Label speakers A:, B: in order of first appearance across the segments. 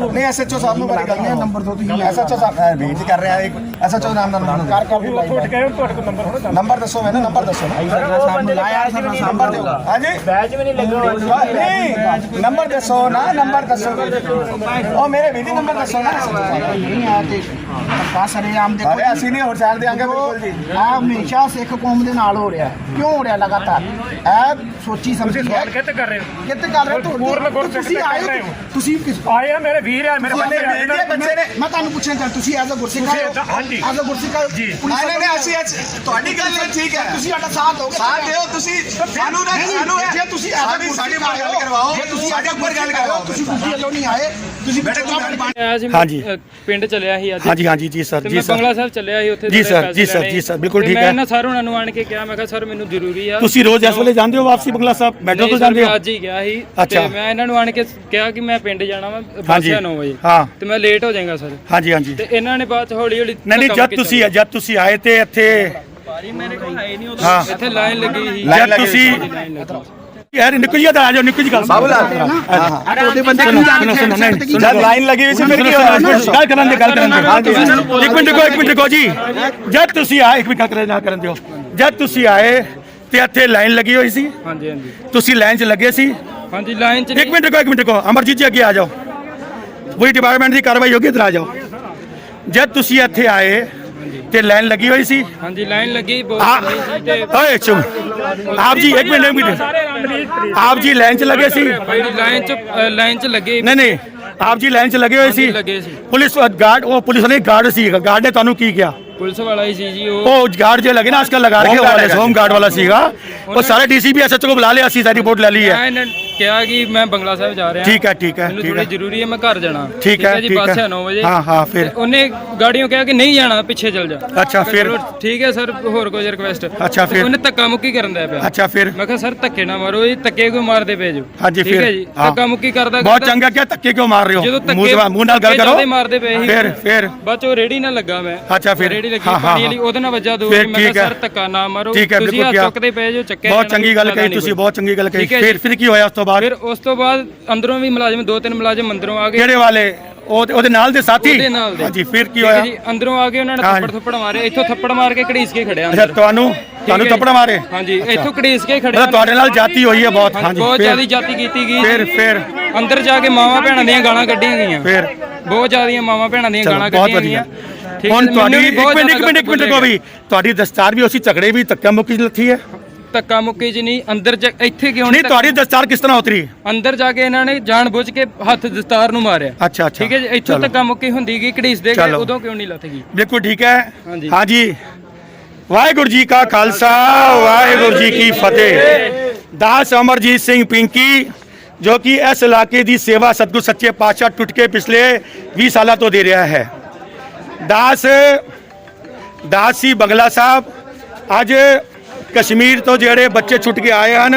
A: ਨਹੀਂ ਐਸਐਚਓ ਸਾਹਿਬ ਨੂੰ ਬਾਰੇ ਗੱਲ ਨਹੀਂ ਨੰਬਰ ਦੋ ਤੁਸੀਂ। ਐਸਐਚਓ ਸਾਹਿਬ ਬੇਨਤੀ ਕਰ ਰਿਹਾ ਇੱਕ ਐਸਐਚਓ ਨਾਮ ਦਾ ਨੰਬਰ ਕਰ ਕਰ ਨੰਬਰ ਦੱਸੋ ਮੈਨੂੰ ਨੰਬਰ ਦੱਸੋ। ਸਾਹਿਬ ਨੇ ਲਾਇਆ ਨੰਬਰ ਦਿਓ ਹਾਂਜੀ। ਬੈਚ ਵੀ ਨਹੀਂ ਲੱਗਾ ਨਹੀਂ ਨੰਬਰ ਦੱਸੋ ਨਾ ਨੰਬਰ ਦੱਸੋ। ਉਹ ਮੇਰੇ ਵੀਦੀ ਨੰਬਰ ਦੱਸੋ ਨਾ।
B: ਨਹੀਂ ਆ ਤੇ ਪਾਸਰੇ ਆਮ ਦੇ
A: ਅਰੇ ਅਸੀਂ ਨਹੀਂ ਹੋਰ ਸਾਲ ਦੇਾਂਗੇ ਬਿਲਕੁਲ ਜੀ।
B: ਆ ਹਮੇਸ਼ਾ ਸਿੱਖ ਕੌਮ ਦੇ ਨਾਲ ਹੋ ਰਿਹਾ। ਕਿਉਂ ਹੋ ਰਿਹਾ ਲਗਾਤਾਰ? ਇਹ ਸੋਚੀ ਸਮਝੀ ਹੈ।
C: ਕਿੱਥੇ ਕਰ ਰਹੇ ਹੋ?
B: ਕਿੱਥੇ ਕਰ ਰਹੇ ਹੋ?
C: ਪੂਰਨ ਗੁਰਸਿੱਖ
B: ਤੁਸੀਂ
C: ਤੇ
B: ਆਏ
C: ਕਰ ਰਹੇ
B: ਹੋ।
C: ਹੋ।
B: ਤੁਸੀਂ ਕਿਸ
C: ਆਏ ਆ ਮੇਰੇ ਵੀਰ ਆ ਮੇਰੇ
A: ਉਹਨੇ
C: ਬੱਚੇ ਆ
A: ਵੇਚ ਦਿੱਤੇ ਬੱਚੇ ਨੇ
B: ਮੈਂ ਤੁਹਾਨੂੰ ਪੁੱਛਣਾ ਚਾਹੁੰਦਾ ਤੁਸੀਂ ਐਜ਼ ਅ ਗੁਰਸਿੱਖ ਆਏ ਹੋ?
C: ਤੁਸੀਂ ਹਾਂਜੀ।
B: ਐਜ਼ ਅ ਗੁਰਸਿੱਖ ਆਏ ਹੋ?
C: ਜੀ।
B: ਪੁਲਿਸ
A: ਨਹੀਂ ਨਹੀਂ ਅਸੀਂ ਅੱਜ ਤੁਹਾਡੀ ਗੱਲ ਹੈ ਠੀਕ ਹੈ।
B: ਤੁਸੀਂ ਸਾਡਾ ਸਾਥ ਦੋਗੇ
A: ਸਾਥ ਦਿਓ ਤੁਸੀਂ ਸਾਨੂੰ ਨਾ
B: ਨਹੀਂ,
A: ਸਾਨੂੰ ਹੈ
B: ਜੇ ਤੁਸੀਂ ਐਜ਼ ਅ
A: ਸਾਡੀ
B: ਗੁਰਸਿੱਖ
A: ਸਾਡੇ ਉੱਪਰ
B: ਆਏ
A: ਗੱਲ
B: ਹੋ,
A: ਕਰਵਾਓ।
B: ਜੇ ਤੁਸੀਂ
A: ਸਾਡੇ ਉੱਪਰ ਗੱਲ
B: ਆਏ ਹੋ,
A: ਕਰਵਾਓ।
B: ਤੁਸੀਂ ਤੁਸੀਂ ਵੱਲੋਂ ਨਹੀਂ ਆਏ ਤੁਸੀਂ
A: ਬੇਟਾ ਤੂੰ ਗੱਲ ਬਣ-
D: ਆਇਆ ਸੀ
E: ਹਾਂਜੀ।
D: ਅ, ਪਿੰਡ ਚੱਲਿਆ ਸੀ ਅੱਜ।
E: ਹਾਂਜੀ ਹਾਂਜੀ ਜੀ ਸਰ
D: ਤੇ
E: ਜੀ
D: ਮੈਂ
E: ਸਰ
D: ਬੰਗਲਾ ਸਾਹਿਬ ਚੱਲਿਆ ਸੀ ਉੱਥੇ
E: ਜੀ
D: ਥੋੜ੍ਹੇ
E: ਸਰ,
D: ਪੈਸੇ
E: ਜੀ ਸਰ,
D: ਲੈਣੇ।
E: ਜੀ ਸਰ, ਬਿਲਕੁਲ
D: ਤੇ
E: ਠੀਕ
D: ਮੈਂ
E: ਹੈ।
D: ਇਹਨਾਂ ਸਰ ਉਹਨਾਂ ਨੂੰ ਆਣ ਕੇ ਕਿਹਾ ਮੈਂ ਕਿਹਾ ਸਰ ਮੈਨੂੰ ਜ਼ਰੂਰੀ ਆ
E: ਤੁਸੀਂ ਰੋਜ਼ ਇਸ ਵੇਲੇ ਜਾਂਦੇ ਹੋ ਵਾਪਸੀ ਬੰਗਲਾ ਸਾਹਿਬ ਮੈਟਰੋ
D: ਨਹੀਂ
E: ਤੋਂ
D: ਸਰ,
E: ਜਾਂਦੇ
D: ਮੈਂ
E: ਹੋ
D: ਅੱਜ ਹੀ ਗਿਆ ਸੀ
E: ਅੱਛਾ।
D: ਤੇ ਮੈਂ ਇਹਨਾਂ ਨੂੰ ਆਣ ਕੇ ਕਿਹਾ ਕਿ ਮੈਂ ਪਿੰਡ ਜਾਣਾ ਵਾ
E: ਹਾਂਜੀ।
D: ਆ 9 ਵਜੇ
E: ਹਾਂ।
D: ਤੇ ਮੈਂ ਲੇਟ ਹੋ ਜਾਏਗਾ ਸਰ
E: ਹਾਂਜੀ ਹਾਂਜੀ
D: ਤੇ ਇਹਨਾਂ ਨੇ ਬਾਅਦ ਚ ਹੌਲੀ ਹੌਲੀ
E: ਨਹੀਂ ਨਹੀਂ
D: ਧੱਕਾ
E: ਜਦ ਤੁਸੀਂ ਜਦ ਤੁਸੀਂ ਆਏ ਤੇ ਇੱਥੇ
D: ਭਾਜੀ ਮੇਰੇ ਕੋਲ ਹੈ ਨਹੀਂ
E: ਹਾਂ।
D: ਇੱਥੇ ਲਾਈਨ ਲੱਗੀ ਸੀ
E: ਜਦ ਤੁਸੀਂ ਯਾਰ ਨਿਕਲ ਜੀ ਆ ਜਾਓ ਨਿਕਲ ਜੀ ਗੱਲ ਬਾਬੂ
B: ਉਹਦੇ ਬੰਦੇ
E: ਸੁਣੋ ਸੁਣੋ ਸੁਣੋ ਨਹੀਂ।
A: ਜਦ ਲਾਈਨ ਲੱਗੀ ਹੋਈ ਸੀ ਫਿਰ ਕੀ ਹੋਇਆ
E: ਗੱਲ ਕਰਨ ਦੇ ਗੱਲ ਕਰਨ ਦੇ ਇੱਕ ਮਿੰਟ ਰੁਕੋ ਇੱਕ ਮਿੰਟ ਰੁਕੋ ਜੀ। ਜਦ ਤੁਸੀਂ ਆਏ ਇੱਕ ਮਿੰਟ ਗੱਲ ਕਰਨ ਨਾ ਕਰਨ ਦਿਓ। ਜਦ ਤੁਸੀਂ ਆਏ ਤੇ ਇੱਥੇ ਲਾਈਨ ਲੱਗੀ ਹੋਈ ਸੀ।
D: ਹਾਂਜੀ ਹਾਂਜੀ।
E: ਤੁਸੀਂ ਲਾਈਨ 'ਚ ਲੱਗੇ ਸੀ।
D: ਹਾਂਜੀ ਲਾਈਨ ਚ
E: ਇੱਕ ਮਿੰਟ ਰੁਕੋ ਇੱਕ ਮਿੰਟ ਰੁਕੋ। ਅਮਰਜੀਤ ਜੀ ਅੱਗੇ ਆ ਜਾਓ। ਪੂਰੀ ਡਿਪਾਰਟਮੈਂਟ ਦੀ ਕਾਰਵਾਈ ਹੋਗੀ ਇੱਧਰ ਆ ਜਾਓ। ਜਦ ਤੁਸੀਂ ਇੱਥੇ ਆਏ ਤੇ ਲਾਈਨ ਲੱਗੀ ਹੋਈ ਸੀ?
D: ਹਾਂਜੀ ਲਾਈਨ ਲੱਗੀ ਬਹੁਤ
E: ਆ
D: ਲੰਬੀ ਸੀ ਤੇ
E: ਓਏ ਚੁੱਪ ਆਪ ਜੀ ਇੱਕ ਮਿੰਟ ਇੱਕ ਮਿੰਟ। ਆਪ ਜੀ ਲਾਈਨ 'ਚ ਲੱਗੇ ਸੀ?
D: ਭਾਈ ਲਾਈਨ ਚ ਅ, ਲਾਈਨ ਚ ਲੱਗੇ।
E: ਨਹੀਂ ਨਹੀਂ ਆਪ ਜੀ ਲਾਈਨ 'ਚ ਲੱਗੇ ਹੋਏ ਸੀ?
D: ਲੱਗੇ ਸੀ।
E: ਪੁਲਿਸ ਗਾਰਡ ਉਹ ਪੁਲਿਸ ਨੇ ਗਾਰਡ ਸੀ। ਗਾਰਡ ਨੇ ਤੁਹਾਨੂੰ ਕੀ ਕਿਹਾ?
D: ਪੁਲਿਸ ਵਾਲਾ ਹੀ ਸੀ ਜੀ ਉਹ।
E: ਉਹ ਗਾਰਡ ਜੇ ਲੱਗੇ ਨਾ ਅੱਜਕੱਲ ਲਗਾ ਕੇ ਉਹ ਵਾਲੇ ਹੋਮ ਗਾਰਡ ਵਾਲਾ ਸੀਗਾ। ਉਹ ਸਾਰੇ ਡੀਸੀਪੀ ਐਸਐਚਓ ਕੋ ਬੁਲਾ ਲਿਆ ਸੀ ਸਾਰੀ ਰਿਪੋਰਟ ਲੈ ਲਈ ਹੈ।
D: ਇਹਨਾਂ ਕਿਹਾ ਕਿ ਮੈਂ ਬੰਗਲਾ ਸਾਹਿਬ ਜਾ ਰਿਹਾ
E: ਠੀਕ ਹੈ ਠੀਕ ਹੈ
D: ਮੈਨੂੰ
E: ਠੀਕ
D: ਥੋੜੀ
E: ਹੈ
D: ਜ਼ਰੂਰੀ ਹੈ ਮੈਂ ਘਰ ਜਾਣਾ
E: ਠੀਕ ਹੈ,
D: ਜੀ
E: ਠੀਕ
D: ਬੱਸ
E: ਹੈ।
D: ਹੈ 9 ਵਜੇ
E: ਹਾਂ, ਹਾਂ, ਫਿਰ?
D: ਤੇ ਉਹਨੇ ਗਾੜੀਆਂ ਕਿਹਾ ਕਿ ਨਹੀਂ ਜਾਣਾ ਪਿੱਛੇ ਚੱਲ ਜਾ
E: ਅੱਛਾ, ਫਿਰ?
D: ਚਲੋ ਠੀਕ ਹੈ ਸਰ ਹੋਰ ਕੋਈ ਰਿਕਵੈਸਟ
E: ਅੱਛਾ, ਫਿਰ?
D: ਉਹਨੇ ਧੱਕਾ ਮੁੱਕੀ ਕਰਨ ਦਾ ਪਿਆ
E: ਅੱਛਾ ਫਿਰ
D: ਮੈਂ ਕਿਹਾ ਸਰ ਧੱਕੇ ਨਾ ਮਾਰੋ ਇਹ ਧੱਕੇ ਕਿਉਂ ਮਾਰਦੇ ਪਏ ਜੋ
E: ਹਾਂਜੀ
D: ਠੀਕ
E: ਫਿਰ
D: ਜੀ
E: ਹਾਂ।
D: ਧੱਕਾ ਮੁੱਕੀ ਕਰਦਾ
E: ਬਹੁਤ
D: ਕਰਦਾ-
E: ਚੰਗਾ ਕਿਹਾ ਧੱਕੇ ਕਿਉਂ ਮਾਰ ਰਹੇ ਹੋ
D: ਜਦੋਂ
E: ਮੂੰਹ
D: ਧੱਕੇ
E: ਮੂੰਹ ਨਾਲ ਗੱਲ
D: ਧੱਕੇ
E: ਕਰੋ
D: ਜ਼ਿਆਦੇ ਮਾਰਦੇ ਪਏ ਸੀ
E: ਫਿਰ ਫਿਰ
D: ਬਾਅਦ ਚੋਂ ਰੇੜੀ ਨਾਲ ਲੱਗਾ ਮੈਂ
E: ਅੱਛਾ, ਫਿਰ?
D: ਰੇੜੀ ਲੱਗੀ
E: ਹਾਂ, ਹਾਂ,
D: ਪਾਣੀ ਵਾਲੀ
E: ਹਾਂ।
D: ਉਹਦੇ ਨਾਲ ਵੱਜਾ ਦੋ
E: ਫਿਰ
D: ਮੈਂ
E: ਠੀਕ
D: ਕਿਹਾ
E: ਹੈ।
D: ਸਰ ਧੱਕਾ ਨਾ ਮਾਰੋ
E: ਠੀਕ ਹੈ
D: ਤੁਸੀਂ
E: ਬਿਲਕੁਲ
D: ਹੱਥ
E: ਕਿਹਾ
D: ਚੁੱਕਦੇ ਪਏ ਜੋ ਚੱਕਿਆ
E: ਬਹੁਤ
D: ਜਾਣਾ,
E: ਚੰਗੀ ਗੱਲ ਕਹੀ ਤੁਸੀਂ
D: ਕੋਈ।
E: ਬਹੁਤ ਚੰਗੀ ਗੱਲ ਕਹੀ
D: ਠੀਕ ਹੈ
E: ਫਿਰ
D: ਜੀ।
E: ਫਿਰ ਕੀ ਹੋਇਆ ਉਸ ਤੋਂ ਬਾਅਦ
D: ਫਿਰ ਉਸ ਤੋਂ ਬਾਅਦ ਅੰਦਰੋਂ ਵੀ ਮੁਲਾਜ਼ਮ ਦੋ ਤਿੰਨ ਮੁਲਾਜ਼ਮ ਅੰਦਰੋਂ ਆ ਗਏ।
E: ਕਿਹੜੇ ਵਾਲੇ? ਉਹ ਉਹਦੇ ਨਾਲ ਦੇ ਸਾਥੀ?
D: ਉਹਦੇ ਨਾਲ ਦੇ।
E: ਹਾਂਜੀ ਫਿਰ ਕੀ
D: ਠੀਕ ਹੈ
E: ਹੋਇਆ?
D: ਜੀ ਅੰਦਰੋਂ ਆ ਕੇ ਉਹਨਾਂ ਨੇ। ਥੱਪੜ ਥੱਪੜ ਮਾਰੇ। ਇੱਥੋਂ ਥੱਪੜ ਮਾਰ ਕੇ ਘੜੀਸ ਕੇ ਖੜਿਆ
E: ਅੱਛਾ
D: ਅੰਦਰ।
E: ਤੁਹਾਨੂੰ? ਤੁਹਾਨੂੰ ਥੱਪੜ ਮਾਰੇ?
D: ਹਾਂਜੀ ਇੱਥੋਂ ਘੜੀਸ ਕੇ ਖੜਿਆ
E: ਮਤਲਬ ਤੁਹਾਡੇ ਨਾਲ ਜਾਤੀ ਹੋਈ ਹੈ ਬਹੁਤ। ਹਾਂਜੀ
D: ਬਹੁਤ
E: ਫਿਰ
D: ਜ਼ਿਆਦਾ ਜਾਤੀ ਕੀਤੀ ਗਈ।
E: ਫਿਰ ਫਿਰ।
D: ਅੰਦਰ ਜਾ ਕੇ ਮਾਵਾਂ ਭੈਣਾਂ ਦੀਆਂ ਗਾਲਾਂ ਕੱਢੀਆਂ ਗਈਆਂ।
E: ਫਿਰ।
D: ਬਹੁਤ ਜ਼ਿਆਦੀਆਂ ਮਾਵਾਂ ਭੈਣਾਂ ਦੀਆਂ
E: ਚਲੋ
D: ਗਾਲਾਂ
E: ਬਹੁਤ
D: ਕੱਢੀਆਂ
E: ਵਧੀਆ।
D: ਗਈਆਂ। ਠੀਕ
E: ਹੁਣ
D: ਹੈ,
E: ਤੁਹਾਡੀ
D: ਮੈਨੂੰ ਵੀ
E: ਇੱਕ
D: ਬਹੁਤ
E: ਮਿੰਟ ਇੱਕ
D: ਜ਼ਿਆਦਾ
E: ਮਿੰਟ ਇੱਕ ਮਿੰਟ
D: ਗਲਤ
E: ਕੋ ਵੀ। ਤੁਹਾਡੀ ਦਸਤਾਰ ਵੀ ਉਸੇ ਝਗੜੇ ਵੀ ਧੱਕਾ ਮੁੱਕੀ ਲੱਥੀ ਹੈ।
D: ਧੱਕਾ ਮੁੱਕੀ ਚ ਨਹੀਂ ਅੰਦਰ ਜਾ- ਇੱਥੇ ਕਿਉਂ
E: ਨਹੀਂ ਤੁਹਾਡੀ ਦਸਤਾਰ ਕਿਸ ਤਰ੍ਹਾਂ ਉਤਰੀ?
D: ਅੰਦਰ ਜਾ ਕੇ ਇਹਨਾਂ ਨੇ ਜਾਣ ਬੁੱਝ ਕੇ ਹੱਥ ਦਸਤਾਰ ਨੂੰ ਮਾਰਿਆ।
E: ਅੱਛਾ ਅੱਛਾ।
D: ਠੀਕ ਹੈ ਜੀ ਇੱਥੋਂ
E: ਚਲੋ।
D: ਧੱਕਾ ਮੁੱਕੀ ਹੁੰਦੀ ਗਈ ਘੜੀਸ ਦੇ ਗਏ
E: ਚਲੋ।
D: ਉਦੋਂ ਕਿਉਂ ਨਹੀਂ ਲੱਥ ਗਈ
E: ਬਿਲਕੁਲ ਠੀਕ ਹੈ।
D: ਹਾਂਜੀ।
E: ਹਾਂਜੀ। ਵਾਹਿਗੁਰੂ ਜੀ ਕਾ ਖਾਲਸਾ ਵਾਹਿਗੁਰੂ ਜੀ ਕੀ ਫਤਿਹ। ਦਾਸ ਅਮਰਜੀਤ ਸਿੰਘ ਪਿੰਕੀ ਜੋ ਕਿ ਇਸ ਇਲਾਕੇ ਦੀ ਸੇਵਾ ਸਤਿਗੁਰ ਸੱਚੇ ਪਾਤਸ਼ਾਹ ਟੁੱਟ ਕੇ ਪਿਛਲੇ 20 ਸਾਲਾਂ ਤੋਂ ਦੇ ਰਿਹਾ ਹੈ। ਦਾਸ ਦਾਸ ਬੰਗਲਾ ਸਾਹਿਬ ਅੱਜ ਕਸ਼ਮੀਰ ਤੋਂ ਜਿਹੜੇ ਬੱਚੇ ਛੁੱਟ ਕੇ ਆਏ ਹਨ